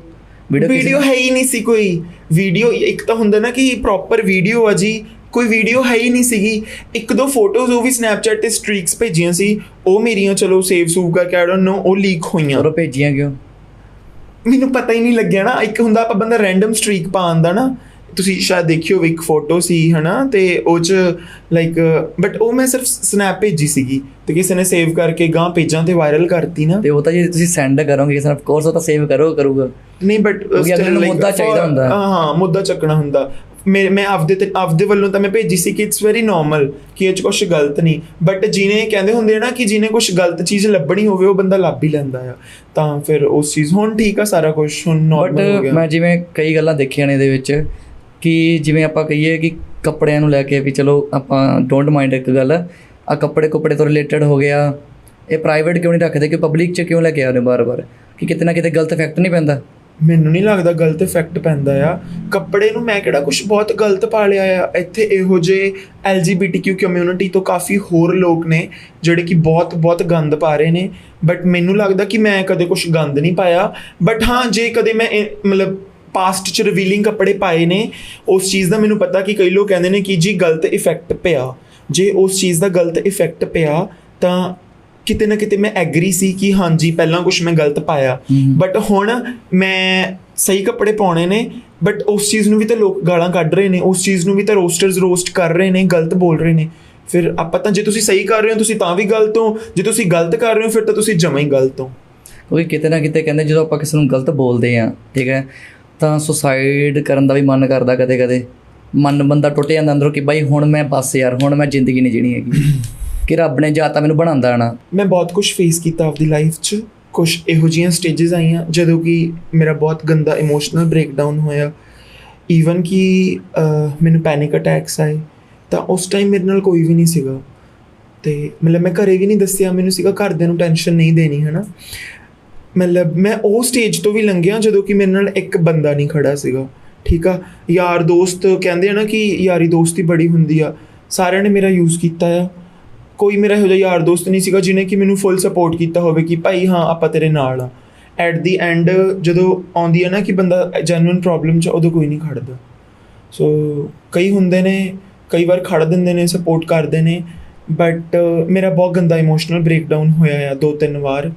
ਵੀਡੀਓ ਹੈ ਹੀ ਨਹੀਂ ਸੀ ਕੋਈ। ਵੀਡੀਓ ਇੱਕ ਤਾਂ ਹੁੰਦਾ ਨਾ ਕਿ ਪ੍ਰੋਪਰ ਵੀਡੀਓ ਆ ਜੀ। ਕੋਈ ਵੀਡੀਓ ਹੈ ਹੀ ਨਹੀਂ ਸੀਗੀ। ਇੱਕ ਦੋ ਫੋਟੋਜ਼ ਉਹ ਵੀ ਸਨੈਪਚੈਟ ਤੇ ਸਟ੍ਰੀਕਸ ਭੇਜੀਆਂ ਸੀ। ਉਹ ਮੇਰੀਆਂ ਚਲੋ ਸੇਵ ਸੂਵ ਕਰਕੇ ਆਈ ਡੋਨਟ ਨੋ ਉਹ ਲੀਕ ਹੋਈਆਂ। ਉਹ ਭੇਜੀਆਂ ਕਿਉਂ? ਮੈਨੂੰ ਪਤਾ ਹੀ ਨਹੀਂ ਲੱਗਿਆ ਨਾ। ਇੱਕ ਹੁੰਦਾ ਆਪਾਂ ਬੰਦਾ ਰੈਂਡਮ ਸਟ੍ਰੀਕ ਪਾਉਂਦਾ ਨਾ। ਤੁਸੀਂ ਸ਼ਾਇਦ ਦੇਖਿਓ ਇੱਕ ਫੋਟੋ ਸੀ ਹਨਾ? ਤੇ ਉਹ ਚ ਲਾਈਕ ਬਟ ਉਹ ਮੈਂ ਸਿਰਫ ਸਨੈਪ ਭੇਜੀ ਸੀਗੀ। ਤੇ ਕਿਸੇ ਨੇ ਸੇਵ ਕਰਕੇ ਗਾਂ ਪੇਜਾਂ ਤੇ ਵਾਇਰਲ ਕਰਤੀ ਨਾ। ਤੇ ਉਹ ਤਾਂ ਜੇ ਤੁਸੀਂ ਸੈਂਡ ਕਰੋਗੇ ਕਿਸੇ ਨੂੰ ਕੋਰਸ ਉਹ ਤਾਂ ਸੇਵ ਕਰੋ ਕਰੂਗਾ। ਨਹੀਂ ਬਟ ਅਗਲੇ ਨੂੰ ਮੁੱਦਾ ਚਾਹੀਦਾ ਹੁੰਦਾ। ਹਾਂ ਹਾਂ ਮੁੱਦਾ ਚੱਕਣਾ ਹੁੰਦਾ। ਮੈਂ ਮੈਂ ਆਪਦੇ ਤੇ ਆਪਦੇ ਵੱਲੋਂ ਤਾਂ ਮੈਂ ਭੇਜੀ ਸੀ ਕਿ ਇਟਸ ਵੈਰੀ ਨਾਰਮਲ ਕਿ ਇਹ ਚ ਕੁਝ ਗਲਤ ਨਹੀਂ। ਬਟ ਜਿਹਨੇ ਕਹਿੰਦੇ ਹੁੰਦੇ ਆ ਨਾ ਕਿ ਜਿਹਨੇ ਕੁਝ ਗਲਤ ਚੀਜ਼ ਲੱਭਣੀ ਹੋਵੇ ਉਹ ਬੰਦਾ ਲੱਭ ਹੀ ਲੈਂਦਾ ਆ। ਤਾਂ ਫਿਰ ਉਸ ਚੀਜ਼ ਹੁਣ ਠੀਕ ਆ ਸਾਰਾ ਕੁਝ ਹੁਣ ਨਾਰਮਲ ਹੋ ਬਟ ਗਿਆ। ਮੈਂ ਜਿਵੇਂ ਕਈ ਗੱਲਾਂ ਦੇਖੀਆਂ ਨੇ ਇਹਦੇ ਵਿੱਚ ਕਿ ਜਿਵੇਂ ਆਪਾਂ ਕਹੀਏ ਕਿ ਕੱਪੜਿਆਂ ਨੂੰ ਲੈ ਕੇ ਵੀ ਚਲੋ ਆਪਾਂ ਡੋਂਟ ਮਾਈਂਡ ਇੱਕ ਗੱਲ ਆ ਕੱਪੜੇ ਕੁੱਪੜੇ ਤੋਂ ਰਿਲੇਟਡ ਹੋ ਗਿਆ। ਇਹ ਪ੍ਰਾਈਵੇਟ ਕਿਉਂ ਨਹੀਂ ਰੱਖਦੇ? ਕਿ ਪਬਲਿਕ 'ਚ ਕਿਉਂ ਲੈ ਕੇ ਆ ਰਹੇ ਬਾਰ-ਬਾਰ? ਕਿ ਕਿਤੇ ਨਾ ਕਿਤੇ ਗਲਤ ਇਫੈਕਟ ਨਹੀਂ ਪੈਂਦਾ। ਮੈਨੂੰ ਨਹੀਂ ਲੱਗਦਾ ਗਲਤ ਇਫੈਕਟ ਪੈਂਦਾ ਆ। ਕੱਪੜੇ ਨੂੰ ਮੈਂ ਕਿਹੜਾ ਕੁਝ ਬਹੁਤ ਗਲਤ ਪਾ ਲਿਆ ਆ। ਇੱਥੇ ਇਹੋ ਜਿਹੇ LGBTQ ਕਮਿਊਨਿਟੀ ਤੋਂ ਕਾਫੀ ਹੋਰ ਲੋਕ ਨੇ, ਜਿਹੜੇ ਕਿ ਬਹੁਤ ਬਹੁਤ ਗੰਦ ਪਾ ਰਹੇ ਨੇ। ਬਟ ਮੈਨੂੰ ਲੱਗਦਾ ਕਿ ਮੈਂ ਕਦੇ ਕੁਝ ਗੰਦ ਨਹੀਂ ਪਾਇਆ। ਬਟ ਹਾਂ, ਜੇ ਕਦੇ ਮੈਂ ਮਤਲਬ ਪਾਸਟ ਚ ਰਿਵੀਲਿੰਗ ਕੱਪੜੇ ਪਾਏ ਨੇ, ਉਸ ਚੀਜ਼ ਦਾ ਮੈਨੂੰ ਪਤਾ ਕਿ ਕਈ ਲੋਕ ਕਹਿੰਦੇ ਨੇ ਕਿ ਜੀ ਗਲਤ ਇਫੈਕਟ ਪਿਆ। ਜੇ ਉਸ ਚੀਜ਼ ਦਾ ਗਲਤ ਇਫੈਕਟ ਪਿਆ, ਤਾਂ ਕਿਤੇ ਨਾ ਕਿਤੇ ਮੈਂ ਐਗਰੀ ਸੀ ਕਿ ਹਾਂਜੀ ਪਹਿਲਾਂ ਕੁਝ ਮੈਂ ਗਲਤ ਪਾਇਆ। ਬਟ ਹੁਣ ਮੈਂ ਸਹੀ ਕੱਪੜੇ ਪਾਉਣੇ ਨੇ ਬਟ ਉਸ ਚੀਜ਼ ਨੂੰ ਵੀ ਤਾਂ ਲੋਕ ਗਾਲਾਂ ਕੱਢ ਰਹੇ ਨੇ ਉਸ ਚੀਜ਼ ਨੂੰ ਵੀ ਤਾਂ ਰੋਸਟਰਸ ਰੋਸਟ ਕਰ ਰਹੇ ਨੇ ਗਲਤ ਬੋਲ ਰਹੇ ਨੇ। ਫਿਰ ਆਪਾਂ ਤਾਂ ਜੇ ਤੁਸੀਂ ਸਹੀ ਕਰ ਰਹੇ ਹੋ ਤੁਸੀਂ ਤਾਂ ਵੀ ਗਲਤ ਹੋ ਜੇ ਤੁਸੀਂ ਗਲਤ ਕਰ ਰਹੇ ਹੋ ਫਿਰ ਤਾਂ ਤੁਸੀਂ ਜਮਾਂ ਹੀ ਗਲਤ ਹੋ। ਕਿਉਂਕਿ ਕਿਤੇ ਨਾ ਕਿਤੇ ਕਹਿੰਦੇ ਜਦੋਂ ਆਪਾਂ ਕਿਸੇ ਨੂੰ ਗਲਤ ਬੋਲਦੇ ਆ ਠੀਕ ਹੈ ਤਾਂ ਸੁਸਾਈਡ ਕਰਨ ਦਾ ਵੀ ਮਨ ਕਰਦਾ ਕਦੇ ਕਦੇ ਮਨ ਬੰਦਾ ਟੁੱਟ ਜਾਂਦਾ ਅੰਦਰੋਂ ਕਿ ਬਾਈ ਹੁਣ ਮੈਂ ਬਸ ਯਾਰ ਹੁਣ ਮੈਂ ਜ਼ਿੰਦਗੀ ਨਹੀਂ ਜੀਣੀ ਹੈਗੀ। ਕਿ ਰੱਬ ਨੇ ਜਾਂ ਤਾਂ ਮੈਨੂੰ ਬਣਾਉਂਦਾ ਨਾ ਮੈਂ ਬਹੁਤ ਕੁਝ ਫੇਸ ਕੀਤਾ ਆਪਦੀ ਲਾਈਫ 'ਚ। ਕੁਝ ਇਹੋ ਜਿਹੀਆਂ ਸਟੇजेस ਆਈਆਂ, ਜਦੋਂ ਕਿ ਮੇਰਾ ਬਹੁਤ ਗੰਦਾ ਇਮੋਸ਼ਨਲ ਬ੍ਰੇਕਡਾਊਨ ਹੋਇਆ। ਈਵਨ ਕਿ ਮੈਨੂੰ ਪੈਨਿਕ ਅਟੈਕਸ ਆਏ, ਤਾਂ ਉਸ ਟਾਈਮ ਮੇਰੇ ਨਾਲ ਕੋਈ ਵੀ ਨਹੀਂ ਸੀਗਾ। ਤੇ ਮਤਲਬ ਮੈਂ ਘਰੇ ਵੀ ਨਹੀਂ ਦੱਸਿਆ, ਮੈਨੂੰ ਸੀਗਾ ਘਰਦਿਆਂ ਨੂੰ ਟੈਨਸ਼ਨ ਨਹੀਂ ਦੇਣੀ, ਹਨਾ। ਮਤਲਬ ਮੈਂ ਉਹ ਸਟੇਜ ਤੋਂ ਵੀ ਲੰਘਿਆ, ਜਦੋਂ ਕਿ ਮੇਰੇ ਨਾਲ ਇੱਕ ਬੰਦਾ ਨਹੀਂ ਖੜਾ ਸੀਗਾ। ਠੀਕ ਆ? ਯਾਰ ਦੋਸਤ ਕਹਿੰਦੇ ਆ ਨਾ ਕਿ ਯਾਰੀ ਦੋਸਤੀ ਬੜੀ ਹੁੰਦੀ ਆ। ਸਾਰਿਆਂ ਨੇ ਮੇਰਾ ਯੂਜ਼ ਕੀਤਾ ਆ। ਕੋਈ ਮੇਰਾ ਇਹੋ ਜਿਹਾ ਯਾਰ ਦੋਸਤ ਨਹੀਂ ਸੀਗਾ ਜਿਹਨੇ ਕਿ ਮੈਨੂੰ ਫੁੱਲ ਸਪੋਰਟ ਕੀਤਾ ਹੋਵੇ ਕਿ ਭਾਈ ਹਾਂ, ਆਪਾਂ ਤੇਰੇ ਨਾਲ ਆ। ਐਟ ਦੀ ਐਂਡ ਜਦੋਂ ਆਉਂਦੀ ਹੈ ਨਾ ਕਿ ਬੰਦਾ ਜੈਨੂਇਨ ਪ੍ਰੋਬਲਮ ਚ ਉਦੋਂ ਕੋਈ ਨਹੀਂ ਖੜਦਾ। ਸੋ ਕਈ ਹੁੰਦੇ ਨੇ, ਕਈ ਵਾਰ ਖੜ ਦਿੰਦੇ ਨੇ ਸਪੋਰਟ ਕਰਦੇ ਨੇ ਬਟ ਮੇਰਾ ਬਹੁਤ ਗੰਦਾ ਇਮੋਸ਼ਨਲ ਬ੍ਰੇਕਡਾਊਨ ਹੋਇਆ ਆ ਦੋ ਤਿੰਨ ਵਾਰ।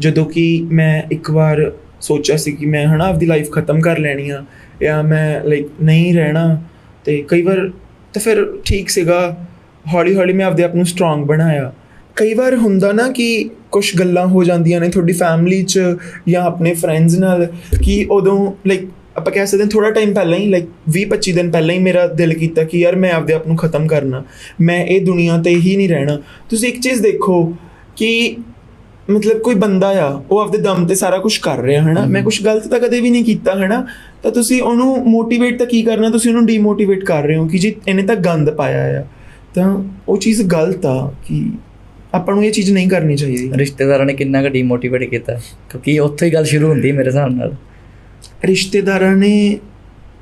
ਜਦੋਂ ਕਿ ਮੈਂ ਇੱਕ ਵਾਰ ਸੋਚਿਆ ਸੀ ਕਿ ਮੈਂ ਹਨਾ ਆਪਦੀ ਲਾਈਫ ਖਤਮ ਕਰ ਲੈਣੀ ਆ, ਜਾਂ ਮੈਂ ਲਾਈਕ ਨਹੀਂ ਰਹਿਣਾ, ਤੇ ਕਈ ਵਾਰ ਤਾਂ ਫਿਰ ਠੀਕ ਸੀਗਾ। ਹੌਲੀ ਹੌਲੀ ਮੈਂ ਆਪਦੇ ਆਪ ਨੂੰ ਸਟਰੋਂਗ ਬਣਾਇਆ। ਕਈ ਵਾਰ ਹੁੰਦਾ ਨਾ ਕਿ ਕੁਝ ਗੱਲਾਂ ਹੋ ਜਾਂਦੀਆਂ ਨੇ ਤੁਹਾਡੀ ਫੈਮਿਲੀ 'ਚ ਜਾਂ ਆਪਣੇ ਫਰੈਂਡਸ ਨਾਲ ਕਿ ਉਦੋਂ ਲਾਈਕ ਆਪਾਂ ਕਹਿ ਸਕਦੇ ਹਾਂ ਥੋੜਾ ਟਾਈਮ ਪਹਿਲਾਂ ਹੀ ਲਾਈਕ 20 25 ਦਿਨ ਪਹਿਲਾਂ ਹੀ ਮੇਰਾ ਦਿਲ ਕੀਤਾ ਕਿ ਯਾਰ ਮੈਂ ਆਪਦੇ ਆਪ ਨੂੰ ਖਤਮ ਕਰਨਾ। ਮੈਂ ਇਹ ਦੁਨੀਆ ਤੇ ਹੀ ਨਹੀਂ ਰਹਿਣਾ। ਤੁਸੀਂ ਇੱਕ ਚੀਜ਼ ਦੇਖੋ ਕਿ ਮਤਲਬ ਕੋਈ ਬੰਦਾ ਆ, ਉਹ ਆਪਦੇ ਦਮ ਤੇ ਸਾਰਾ ਕੁਝ ਕਰ ਰਿਹਾ ਹੈ ਨਾ ਮੈਂ ਕੁਝ ਗਲਤ ਤਾਂ ਕਦੇ ਵੀ ਨਹੀਂ ਕੀਤਾ ਹੈ ਨਾ ਤਾਂ ਤੁਸੀਂ ਉਹਨੂੰ ਮੋਟੀਵੇਟ ਤਾਂ ਕੀ ਕਰਨਾ? ਤੁਸੀਂ ਉਹਨੂੰ ਡੀਮੋਟੀਵੇਟ ਕਰ ਰਹੇ ਹੋ ਕਿ ਜੀ ਇਹਨੇ ਤਾਂ ਗੰਦ ਪਾਇਆ ਆ। ਤਾਂ ਉਹ ਚੀਜ਼ ਗਲਤ ਆ ਕਿ ਆਪਾਂ ਨੂੰ ਇਹ ਚੀਜ਼ ਨਹੀਂ ਕਰਨੀ ਚਾਹੀਦੀ। ਰਿਸ਼ਤੇਦਾਰਾਂ ਨੇ ਕਿੰਨਾ ਕੁ ਡੀਮੋਟੀਵੇਟ ਕੀਤਾ ਕਿਉਂਕਿ ਉੱਥੋਂ ਹੀ ਗੱਲ ਸ਼ੁਰੂ ਹੁੰਦੀ ਮੇਰੇ ਹਿਸਾਬ ਨਾਲ। ਰਿਸ਼ਤੇਦਾਰਾਂ ਨੇ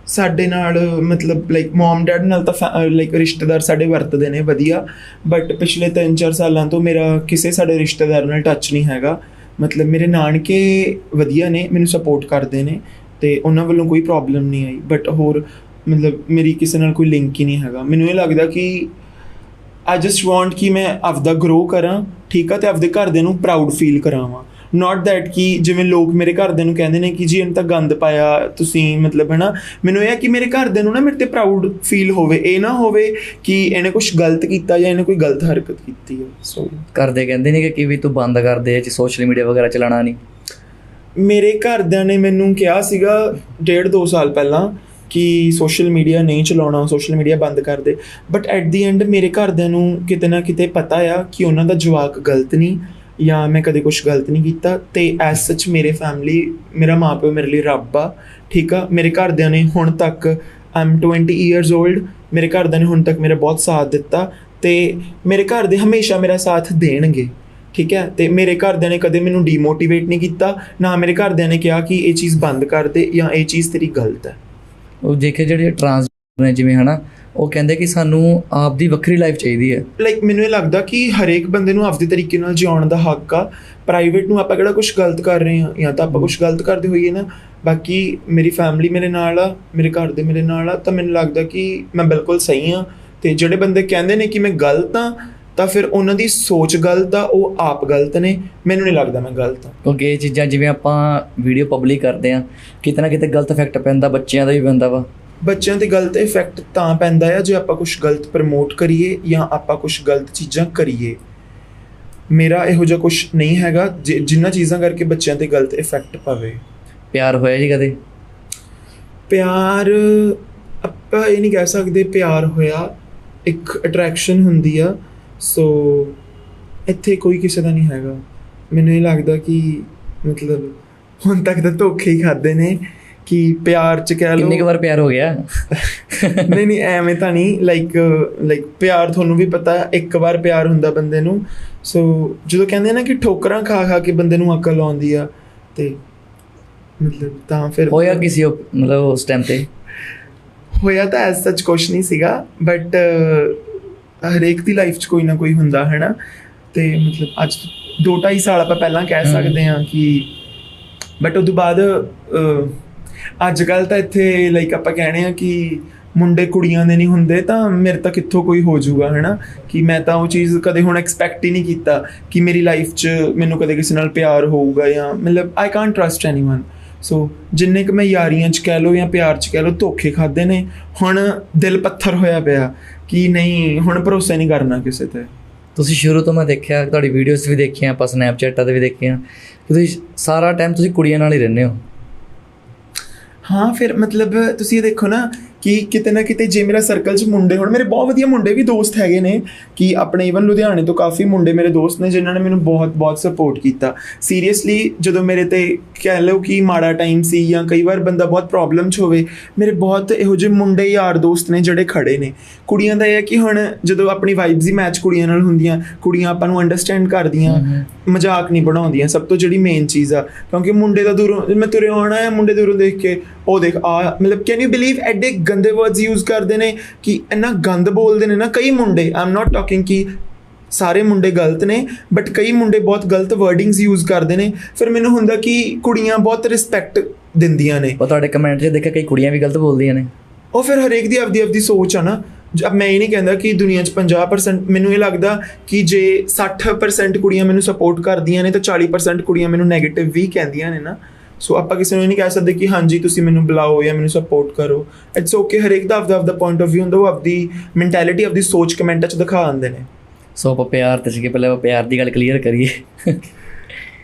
ਸਾਡੇ ਨਾਲ ਮਤਲਬ ਲਾਈਕ ਮਮ ਡੈਡ ਨਾਲ ਤਾਂ ਲਾਈਕ ਰਿਸ਼ਤੇਦਾਰ ਸਾਡੇ ਵਰਤਦੇ ਨੇ ਵਧੀਆ ਬਟ ਪਿਛਲੇ 3-4 ਸਾਲਾਂ ਤੋਂ ਮੇਰਾ ਕਿਸੇ ਸਾਡੇ ਰਿਸ਼ਤੇਦਾਰ ਨਾਲ ਟੱਚ ਨਹੀਂ ਹੈਗਾ। ਮਤਲਬ ਮੇਰੇ ਨਾਨਕੇ ਵਧੀਆ ਨੇ ਮੈਨੂੰ ਸਪੋਰਟ ਕਰਦੇ ਨੇ ਤੇ ਉਹਨਾਂ ਵੱਲੋਂ ਕੋਈ ਪ੍ਰੋਬਲਮ ਨਹੀਂ ਆਈ ਬਟ ਹੋਰ ਮਤਲਬ ਮੇਰੀ ਕਿਸੇ ਨਾਲ ਕੋਈ ਲਿੰਕ ਹੀ ਨਹੀਂ ਹੈਗਾ। ਮੈਨੂੰ ਇਹ ਲੱਗਦਾ ਕਿ ਆਈ ਜਸਟ ਵਾਂਟ ਕਿ ਮੈਂ ਆਪਦਾ ਗਰੋ ਕਰਾਂ ਠੀਕ ਆ ਤੇ ਆਪਦੇ ਘਰਦਿਆਂ ਨੂੰ ਪ੍ਰਾਊਡ ਫੀਲ ਕਰਾਵਾਂ। ਨਾਟ ਦੈਟ ਕਿ ਜਿਵੇਂ ਲੋਕ ਮੇਰੇ ਘਰਦਿਆਂ ਨੂੰ ਕਹਿੰਦੇ ਨੇ ਕਿ ਜੀ ਇਹਨੇ ਤਾਂ ਗੰਦ ਪਾਇਆ ਤੁਸੀਂ ਮਤਲਬ ਹੈ ਨਾ ਮੈਨੂੰ ਇਹ ਆ ਕਿ ਮੇਰੇ ਘਰਦਿਆਂ ਨੂੰ ਨਾ ਮੇਰੇ ਤੇ ਪ੍ਰਾਊਡ ਫੀਲ ਹੋਵੇ। ਇਹ ਨਾ ਹੋਵੇ ਕਿ ਇਹਨੇ ਕੁਝ ਗਲਤ ਕੀਤਾ ਜਾਂ ਇਹਨੇ ਕੋਈ ਗਲਤ ਹਰਕਤ ਕੀਤੀ ਹੈ ਸੋ ਕਰਦੇ ਕਹਿੰਦੇ ਨੇ ਕਿ ਵੀ ਤੂੰ ਬੰਦ ਕਰ ਦੇ ਚ ਸੋਸ਼ਲ ਮੀਡੀਆ ਵਗੈਰਾ ਚਲਾਣਾ ਨਹੀਂ। ਮੇਰੇ ਘਰਦਿਆਂ ਨੇ ਮੈਨੂੰ ਕਿਹਾ ਸੀਗਾ ਡੇਢ ਦੋ ਸਾਲ ਪਹਿਲਾਂ ਕਿ ਸੋਸ਼ਲ ਮੀਡੀਆ ਨਹੀਂ ਚਲਾਉਣਾ, ਸੋਸ਼ਲ ਮੀਡੀਆ ਬੰਦ ਕਰ ਦੇ। ਬਟ ਐਟ ਦੀ ਐਂਡ ਮੇਰੇ ਘਰਦਿਆਂ ਨੂੰ ਕਿਤੇ ਨਾ ਕਿਤੇ ਪਤਾ ਆ ਕਿ ਉਹਨਾਂ ਦਾ ਜਵਾਕ ਗਲਤ ਨਹੀਂ ਜਾਂ ਮੈਂ ਕਦੇ ਕੁਝ ਗਲਤ ਨਹੀਂ ਕੀਤਾ ਤੇ ਐਸ ਸੱਚ ਮੇਰੇ ਫੈਮਿਲੀ ਮੇਰਾ ਮਾਪਿਓ ਮੇਰੇ ਲਈ ਰੱਬ ਆ, ਠੀਕ ਆ? ਮੇਰੇ ਘਰਦਿਆਂ ਨੇ ਹੁਣ ਤੱਕ ਆਮ 20 ਇਅਰਸ 올ਡ ਮੇਰੇ ਘਰਦਿਆਂ ਨੇ ਹੁਣ ਤੱਕ ਮੇਰਾ ਬਹੁਤ ਸਾਥ ਦਿੱਤਾ ਤੇ ਮੇਰੇ ਘਰ ਦੇ ਹਮੇਸ਼ਾ ਮੇਰਾ ਸਾਥ ਦੇਣਗੇ, ਠੀਕ ਹੈ ਤੇ ਮੇਰੇ ਘਰਦਿਆਂ ਨੇ ਕਦੇ ਮੈਨੂੰ ਡੀਮੋਟੀਵੇਟ ਨਹੀਂ ਕੀਤਾ, ਨਾ ਮੇਰੇ ਘਰਦਿਆਂ ਨੇ ਕਿਹਾ ਕਿ ਇਹ ਚੀਜ਼ ਬੰਦ ਕਰ ਦੇ ਜਾਂ ਇਹ ਚੀਜ਼ ਤੇਰੀ ਗਲਤ ਹੈ। ਉਹ ਦੇਖੇ ਜਿਹੜੇ ਟਰਾਂਸ ਨੇ ਜਿਵੇਂ, ਹਨਾ, ਉਹ ਕਹਿੰਦੇ ਕਿ ਸਾਨੂੰ ਆਪ ਦੀ ਵੱਖਰੀ ਲਾਈਫ ਚਾਹੀਦੀ ਹੈ। ਲਾਈਕ ਮੈਨੂੰ ਇਹ ਲੱਗਦਾ ਕਿ ਹਰੇਕ ਬੰਦੇ ਨੂੰ ਆਪਦੇ ਤਰੀਕੇ ਨਾਲ ਜਿਉਣ ਦਾ ਹੱਕ ਆ। ਪ੍ਰਾਈਵੇਟ ਨੂੰ ਆਪਾਂ ਕਿਹੜਾ ਕੁਝ ਗਲਤ ਕਰ ਰਹੇ ਹਾਂ, ਜਾਂ ਤਾਂ ਆਪਾਂ ਕੁਝ ਗਲਤ ਕਰਦੇ ਹੋਈਏ ਨਾ। ਬਾਕੀ ਮੇਰੀ ਫੈਮਿਲੀ ਮੇਰੇ ਨਾਲ ਆ, ਮੇਰੇ ਘਰ ਦੇ ਮੇਰੇ ਨਾਲ ਆ, ਤਾਂ ਮੈਨੂੰ ਲੱਗਦਾ ਕਿ ਮੈਂ ਬਿਲਕੁਲ ਸਹੀ ਆ ਤੇ ਜਿਹੜੇ ਬੰਦੇ ਕਹਿੰਦੇ ਨੇ ਕਿ ਮੈਂ ਗਲਤ ਆ ਤਾਂ ਫਿਰ ਉਹਨਾਂ ਦੀ ਸੋਚ ਗਲਤ ਆ ਉਹ ਆਪ ਗਲਤ ਨੇ। ਮੈਨੂੰ ਨਹੀਂ ਲੱਗਦਾ ਮੈਂ ਗਲਤ ਆ ਕਿਉਂਕਿ ਇਹ ਚੀਜ਼ਾਂ ਜਿਵੇਂ ਆਪਾਂ ਵੀਡੀਓ ਪਬਲਿਕ ਕਰਦੇ ਆ ਕਿਤੇ ਨਾ ਕਿਤੇ ਗਲਤ ਇਫੈਕਟ ਪੈਂਦਾ ਬੱਚਿਆਂ ਦਾ ਵੀ ਪੈਂਦਾ ਵਾ। ਬੱਚਿਆਂ ਤੇ ਗਲਤ ਇਫੈਕਟ ਤਾਂ ਪੈਂਦਾ ਆ ਜੇ ਆਪਾਂ ਕੁਝ ਗਲਤ ਪ੍ਰਮੋਟ ਕਰੀਏ ਜਾਂ ਆਪਾਂ ਕੁਝ ਗਲਤ ਚੀਜ਼ਾਂ ਕਰੀਏ। ਮੇਰਾ ਇਹੋ ਜਿਹਾ ਕੁਝ ਨਹੀਂ ਹੈਗਾ ਜਿ- ਜਿਨ੍ਹਾਂ ਚੀਜ਼ਾਂ ਕਰਕੇ ਬੱਚਿਆਂ ਤੇ ਗਲਤ ਇਫੈਕਟ ਪਵੇ। ਪਿਆਰ ਹੋਇਆ ਜੀ ਕਦੇ? ਪਿਆਰ ਆਪਾਂ ਇਹ ਨਹੀਂ ਕਹਿ ਸਕਦੇ ਪਿਆਰ ਹੋਇਆ। ਇੱਕ ਅਟਰੈਕਸ਼ਨ ਹੁੰਦੀ ਆ ਸੋ ਇੱਥੇ ਕੋਈ ਕਿਸੇ ਦਾ ਨਹੀਂ ਹੈਗਾ। ਮੈਨੂੰ ਇਹ ਲੱਗਦਾ ਕਿ ਮਤਲਬ ਹੁਣ ਤੱਕ ਤਾਂ ਧੋਖੇ ਹੀ ਖਾਦੇ ਨੇ ਕਿ ਪਿਆਰ ਚ ਕਹਿ ਲਓ ਕਿੰਨੀ ਵਾਰ ਪਿਆਰ ਹੋ ਗਿਆ? ਨਹੀਂ ਨਹੀਂ ਐਵੇਂ ਤਾਂ ਨਹੀਂ। ਲਾਈਕ ਲਾਈਕ ਪਿਆਰ ਤੁਹਾਨੂੰ ਵੀ ਪਤਾ ਇੱਕ ਵਾਰ ਪਿਆਰ ਹੁੰਦਾ ਬੰਦੇ ਨੂੰ। ਸੋ ਜਦੋਂ ਕਹਿੰਦੇ ਨਾ ਕਿ ਠੋਕਰਾਂ ਖਾ ਖਾ ਕੇ ਬੰਦੇ ਨੂੰ ਅਕਲ ਆਉਂਦੀ ਆ ਤੇ ਮਤਲਬ ਤਾਂ ਫਿਰ ਹੋਇਆ ਕਿਸੇ ਮਤਲਬ ਉਸ ਟਾਈਮ ਤੇ? ਹੋਇਆ ਤਾਂ ਐਸ ਸੱਚ ਕੁਛ ਨਹੀਂ ਸੀਗਾ ਬਟ ਹਰੇਕ ਦੀ ਲਾਈਫ 'ਚ ਕੋਈ ਨਾ ਕੋਈ ਹੁੰਦਾ ਹੈ ਨਾ ਤੇ ਮਤਲਬ ਅੱਜ 2.5 ਸਾਲ ਆਪਾਂ ਪਹਿਲਾਂ ਕਹਿ। ਸਕਦੇ ਹਾਂ ਕਿ ਬਟ ਉਦੋਂ ਬਾਅਦ ਅੱਜ ਕੱਲ ਤਾਂ ਇੱਥੇ ਲਾਈਕ ਆਪਾਂ ਕਹਿਣੇ ਆ ਕਿ ਮੁੰਡੇ ਕੁੜੀਆਂ ਦੇ ਨਹੀਂ ਹੁੰਦੇ ਤਾਂ ਮੇਰੇ ਤਾਂ ਕਿੱਥੋਂ ਕੋਈ ਹੋ ਜਾਊਗਾ ਹੈਨਾ? ਕਿ ਮੈਂ ਤਾਂ ਉਹ ਚੀਜ਼ ਕਦੇ ਹੁਣ ਐਕਸਪੈਕਟ ਹੀ ਨਹੀਂ ਕੀਤਾ ਕਿ ਮੇਰੀ ਲਾਈਫ 'ਚ ਮੈਨੂੰ ਕਦੇ ਕਿਸੇ ਨਾਲ ਪਿਆਰ ਹੋਊਗਾ ਜਾਂ ਮਤਲਬ I can't trust anyone so ਜਿੰਨੇ ਕਿ ਮੈਂ ਯਾਰੀਆਂ 'ਚ ਕਹਿ ਲਓ ਜਾਂ ਪਿਆਰ 'ਚ ਕਹਿ ਲਓ ਧੋਖੇ ਖਾਦੇ ਨੇ ਹੁਣ ਦਿਲ ਪੱਥਰ ਹੋਇਆ ਪਿਆ ਕਿ ਨਹੀਂ ਹੁਣ ਭਰੋਸਾ ਨਹੀਂ ਕਰਨਾ ਕਿਸੇ ਤੇ। ਤੁਸੀਂ ਸ਼ੁਰੂ ਤੋਂ ਮੈਂ ਦੇਖਿਆ ਤੁਹਾਡੀ ਵੀਡੀਓਜ਼ ਵੀ ਦੇਖੀਆਂ ਆਪਾਂ ਸਨੈਪਚੈਟਾਂ ਤੇ ਵੀ ਦੇਖੀਆਂ। ਕਿ ਤੁਸੀਂ ਸਾਰਾ ਟਾਈਮ ਤੁਸੀਂ ਕੁੜੀਆਂ ਨਾਲ ਹੀ ਰਹਿੰਦੇ ਹੋ। ਹਾਂ ਫਿਰ ਮਤਲਬ ਤੁਸੀਂ ਇਹ ਦੇਖੋ ਨਾ ਕਿ ਕਿਤੇ ਨਾ ਕਿਤੇ ਜੇ ਮੇਰਾ ਸਰਕਲ 'ਚ ਮੁੰਡੇ ਹੁਣ ਮੇਰੇ ਬਹੁਤ ਵਧੀਆ ਮੁੰਡੇ ਵੀ ਦੋਸਤ ਹੈਗੇ ਨੇ ਕਿ ਆਪਣੇ ਇਵਨ ਲੁਧਿਆਣੇ ਤੋਂ ਕਾਫੀ ਮੁੰਡੇ ਮੇਰੇ ਦੋਸਤ ਨੇ ਜਿਨ੍ਹਾਂ ਨੇ ਮੈਨੂੰ ਬਹੁਤ ਬਹੁਤ ਸਪੋਰਟ ਕੀਤਾ। ਸੀਰੀਅਸਲੀ ਜਦੋਂ ਮੇਰੇ ਤੇ ਕਹਿ ਲਓ ਕਿ ਮਾੜਾ ਟਾਈਮ ਸੀ ਜਾਂ ਕਈ ਵਾਰ ਬੰਦਾ ਬਹੁਤ ਪ੍ਰੋਬਲਮ 'ਚ ਹੋਵੇ ਮੇਰੇ ਬਹੁਤ ਇਹੋ ਜਿਹੇ ਮੁੰਡੇ ਯਾਰ ਦੋਸਤ ਨੇ ਜਿਹੜੇ ਖੜੇ ਨੇ। ਕੁੜੀਆਂ ਦਾ ਇਹ ਹੈ ਕਿ ਹੁਣ ਜਦੋਂ ਆਪਣੀ ਵਾਈਬਸ ਹੀ ਮੈਚ ਕੁੜੀਆਂ ਨਾਲ ਹੁੰਦੀਆਂ ਕੁੜੀਆਂ ਆਪਾਂ ਨੂੰ ਅੰਡਰਸਟੈਂਡ ਕਰਦੀਆਂ ਮਜ਼ਾਕ ਨਹੀਂ ਬਣਾਉਂਦੀਆਂ ਸਭ ਤੋਂ ਜਿਹੜੀ ਮੇਨ ਚੀਜ਼ ਆ। ਕਿਉਂਕਿ ਮੁੰਡੇ ਦਾ ਦੂਰੋਂ ਮੈਂ ਤੁਰੇ ਆਉਣਾ ਹੈ ਮੁੰਡੇ ਦੂਰੋਂ ਦੇਖ ਕੇ ਉਹ ਦੇਖ ਆ ਮਤਲਬ ਕੈਨ ਯੂ ਬਲੀਵ ਐਡੇ ਗੰਦੇ ਵਰਡਸ ਯੂਜ਼ ਕਰਦੇ ਨੇ ਕਿ ਇੰਨਾ ਗੰਦ ਬੋਲਦੇ ਨੇ ਨਾ ਕਈ ਮੁੰਡੇ ਆਮ ਨਾਟ ਟਾਕਿੰਗ ਕਿ ਸਾਰੇ ਮੁੰਡੇ ਗਲਤ ਨੇ ਬਟ ਕਈ ਮੁੰਡੇ ਬਹੁਤ ਗਲਤ ਵਰਡਿੰਗਸ ਯੂਜ਼ ਕਰਦੇ ਨੇ। ਫਿਰ ਮੈਨੂੰ ਹੁੰਦਾ ਕਿ ਕੁੜੀਆਂ ਬਹੁਤ ਰਿਸਪੈਕਟ ਦਿੰਦੀਆਂ ਨੇ। ਉਹ ਤੁਹਾਡੇ ਕਮੈਂਟ 'ਚ ਦੇਖਿਆ ਕਈ ਕੁੜੀਆਂ ਵੀ ਗਲਤ ਬੋਲਦੀਆਂ ਨੇ। ਉਹ ਫਿਰ ਹਰੇਕ ਦੀ ਆਪਦੀ ਆਪਦੀ ਸੋਚ ਆ ਨਾ। ਜਦ ਮੈਂ ਇਹ ਨਹੀਂ ਕਹਿੰਦਾ ਕਿ ਦੁਨੀਆ 'ਚ 50% ਮੈਨੂੰ ਇਹ ਲੱਗਦਾ ਕਿ ਜੇ 60% ਕੁੜੀਆਂ ਮੈਨੂੰ ਸਪੋਰਟ ਕਰਦੀਆਂ ਨੇ ਤਾਂ 40% ਕੁੜੀਆਂ ਮੈਨੂੰ 네ਗੇਟਿਵ ਵੀ ਕਹਿੰਦੀਆਂ ਨੇ ਨਾ। ਸੋ ਆਪਾਂ ਕਿਸੇ ਨੂੰ ਨਹੀਂ ਕਹਿ ਸਕਦੇ ਕਿ ਹਾਂਜੀ ਤੁਸੀਂ ਮੈਨੂੰ ਬੁਲਾਓ ਜਾਂ ਮੈਨੂੰ ਸਪੋਰਟ ਕਰੋ ਇਟਸ ਓਕੇ ਹਰੇਕ ਦਾ ਆਪਦਾ ਆਪਦਾ ਪੁਆਇੰਟ ਆਫ View ਹੁੰਦਾ ਉਹ ਆਪਦੀ ਮੈਂਟੈਲਿਟੀ ਆਪਦੀ ਸੋਚ ਕਮੈਂਟਾਂ 'ਚ ਦਿਖਾ ਆਉਂਦੇ ਨੇ ਸੋ ਆਪਾਂ ਪਿਆਰ ਤੇ ਸੀਗੇ ਪਹਿਲਾਂ ਆਪਾਂ ਪਿਆਰ ਦੀ ਗੱਲ ਕਲੀਅਰ ਕਰੀਏ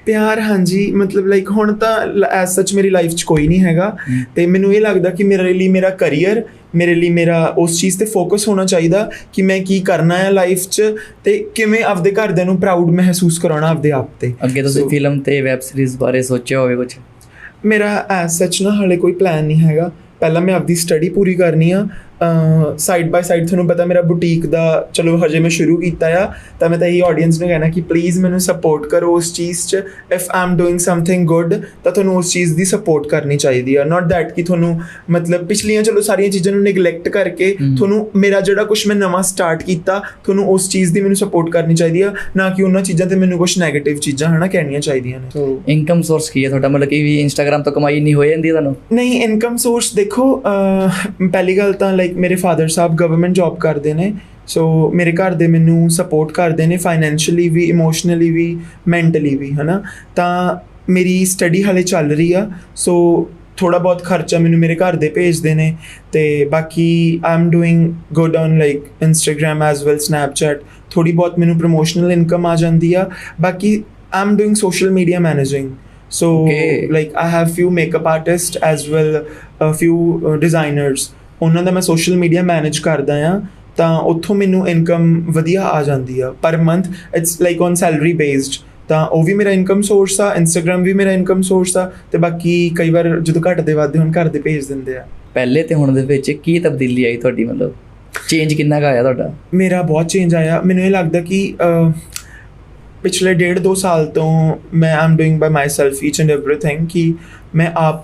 ਪਿਆਰ ਹਾਂਜੀ ਮਤਲਬ ਲਾਈਕ ਹੁਣ ਤਾਂ ਐਸ ਸੱਚ ਮੇਰੀ ਲਾਈਫ 'ਚ ਕੋਈ ਨਹੀਂ ਹੈਗਾ ਤੇ ਮੈਨੂੰ ਇਹ ਲੱਗਦਾ ਕਿ ਮੇਰੇ ਲਈ ਮੇਰਾ ਕੈਰੀਅਰ ਮੇਰੇ ਲਈ ਮੇਰਾ ਉਸ ਚੀਜ਼ ਤੇ ਫੋਕਸ ਹੋਣਾ ਚਾਹੀਦਾ ਕਿ ਮੈਂ ਕੀ ਕਰਨਾ ਹੈ ਲਾਈਫ 'ਚ ਤੇ ਕਿਵੇਂ ਆਪਦੇ ਘਰਦਿਆਂ ਨੂੰ ਪ੍ਰਾਊਡ ਮਹਿਸੂਸ ਕਰਾਉਣਾ ਆਪਦੇ ਆਪ ਤੇ ਅੱਗੇ ਤੁਸੀਂ ਫਿਲਮ ਤੇ ਵੈਬ ਸੀਰੀਜ਼ ਬਾਰੇ ਸੋਚਿਆ ਹੋਵੇ ਕੁਝ ਮੇਰਾ ਐਸ ਸੱਚ ਨਾ ਹਾਲੇ ਕੋਈ ਪਲਾਨ ਨਹੀਂ ਹੈਗਾ। ਪਹਿਲਾਂ ਮੈਂ ਆਪਦੀ ਸਟੱਡੀ ਪੂਰੀ ਕਰਨੀ ਆ ਸਾਈਡ ਬਾਈ ਸਾਈਡ ਤੁਹਾਨੂੰ ਪਤਾ ਮੇਰਾ ਬੁਟੀਕ ਦਾ ਚਲੋ ਹਜੇ ਮੈਂ ਸ਼ੁਰੂ ਕੀਤਾ ਆ ਤਾਂ ਮੈਂ ਤਾਂ ਇਹ ਆਡੀਅנס ਨੂੰ ਕਹਿਣਾ ਕਿ ਪਲੀਜ਼ ਮੈਨੂੰ ਸਪੋਰਟ ਕਰੋ ਉਸ ਚੀਜ਼ 'ਚ। If I'm doing something good ਤਾਂ ਤੁਹਾਨੂੰ ਉਸ ਚੀਜ਼ ਦੀ ਸਪੋਰਟ ਕਰਨੀ ਚਾਹੀਦੀ ਆ। ਨਾਟ ਥੈਟ ਕਿ ਤੁਹਾਨੂੰ ਮਤਲਬ ਪਿਛਲੀਆਂ ਚਲੋ ਸਾਰੀਆਂ ਚੀਜ਼ਾਂ ਨੂੰ ਨੈਗਲੈਕਟ ਕਰਕੇ ਤੁਹਾਨੂੰ ਮੇਰਾ ਜਿਹੜਾ ਕੁਝ ਮੈਂ ਨਵਾਂ ਸਟਾਰਟ ਕੀਤਾ ਤੁਹਾਨੂੰ ਉਸ ਚੀਜ਼ ਦੀ ਮੈਨੂੰ ਸਪੋਰਟ ਕਰਨੀ ਚਾਹੀਦੀ ਆ। ਨਾ ਕਿ ਉਹਨਾਂ ਚੀਜ਼ਾਂ ਤੇ ਮੈਨੂੰ ਕੁਝ ਨੈਗੇਟਿਵ ਚੀਜ਼ਾਂ ਹਨਾ ਕਹਿਣੀਆਂ ਚਾਹੀਦੀਆਂ ਨੇ। ਇਨਕਮ ਸੋਰਸ ਕੀ ਹੈ ਤੁਹਾਡਾ? ਮਤਲਬ ਕਿ ਵੀ ਇੰਸਟਾਗ੍ਰਾਮ ਤੋਂ ਕਮਾਈ ਨਹੀਂ ਹੋ ਜਾਂਦੀ ਤੁਹਾਨੂੰ? ਨਹੀਂ ਇਨਕਮ ਸੋਰਸ ਦੇਖੋ ਪਹਿਲੀ ਗੱਲ ਤਾਂ ਲਾਈਕ ਮੇਰੇ ਫਾਦਰ ਸਾਹਿਬ ਗਵਰਨਮੈਂਟ ਜੌਬ ਕਰਦੇ ਨੇ ਸੋ ਮੇਰੇ ਘਰ ਦੇ ਮੈਨੂੰ ਸਪੋਰਟ ਕਰਦੇ ਨੇ ਫਾਈਨੈਂਸ਼ੀਅਲੀ ਵੀ ਇਮੋਸ਼ਨਲੀ ਵੀ ਮੈਂਟਲੀ ਵੀ ਹਨਾ? ਤਾਂ ਮੇਰੀ ਸਟੱਡੀ ਹਾਲੇ ਚੱਲ ਰਹੀ ਆ ਸੋ ਥੋੜਾ ਬਹੁਤ ਖਰਚਾ ਮੈਨੂੰ ਮੇਰੇ ਘਰ ਦੇ ਭੇਜਦੇ ਨੇ ਤੇ ਬਾਕੀ I am doing good on like Instagram as well Snapchat ਥੋੜੀ ਬਹੁਤ ਮੈਨੂੰ ਪ੍ਰੋਮੋਸ਼ਨਲ ਇਨਕਮ ਆ ਜਾਂਦੀ ਆ ਬਾਕੀ I am doing social media managing like i have few makeup artists as well a few uh, designers ਉਹਨਾਂ ਦਾ ਮੈਂ ਸੋਸ਼ਲ ਮੀਡੀਆ ਮੈਨੇਜ ਕਰਦਾ ਆ ਤਾਂ ਉੱਥੋਂ ਮੈਨੂੰ ਇਨਕਮ ਵਧੀਆ ਆ ਜਾਂਦੀ ਆ per month it's like on salary based ਤਾਂ ਉਹ ਵੀ ਮੇਰਾ ਇਨਕਮ ਸੋਰਸ ਆ ਇੰਸਟਾਗ੍ਰam ਵੀ ਮੇਰਾ ਇਨਕਮ ਸੋਰਸ ਆ ਤੇ ਬਾਕੀ ਕਈ ਵਾਰ ਜਦੋਂ ਘਟਦੇ ਵੱਧਦੇ ਹੁਣ ਘਰ ਦੇ ਭੇਜ ਦਿੰਦੇ ਆ। ਪਹਿਲੇ ਤੇ ਹੁਣ ਦੇ ਵਿੱਚ ਕੀ ਤਬਦੀਲੀ ਆਈ ਤੁਹਾਡੀ ਮਤਲਬ? ਚੇਂਜ ਕਿੰਨਾ ਕੁ ਆਇਆ ਤੁਹਾਡਾ? ਮੇਰਾ ਬਹੁਤ ਚੇਂਜ ਆਇਆ। ਮੈਨੂੰ ਇਹ ਲੱਗਦਾ ਕਿ ਪਿਛਲੇ ਡੇਢ ਦੋ ਸਾਲ ਤੋਂ ਮੈਂ am doing by myself each and everything ਕਿ ਮੈਂ ਆਪ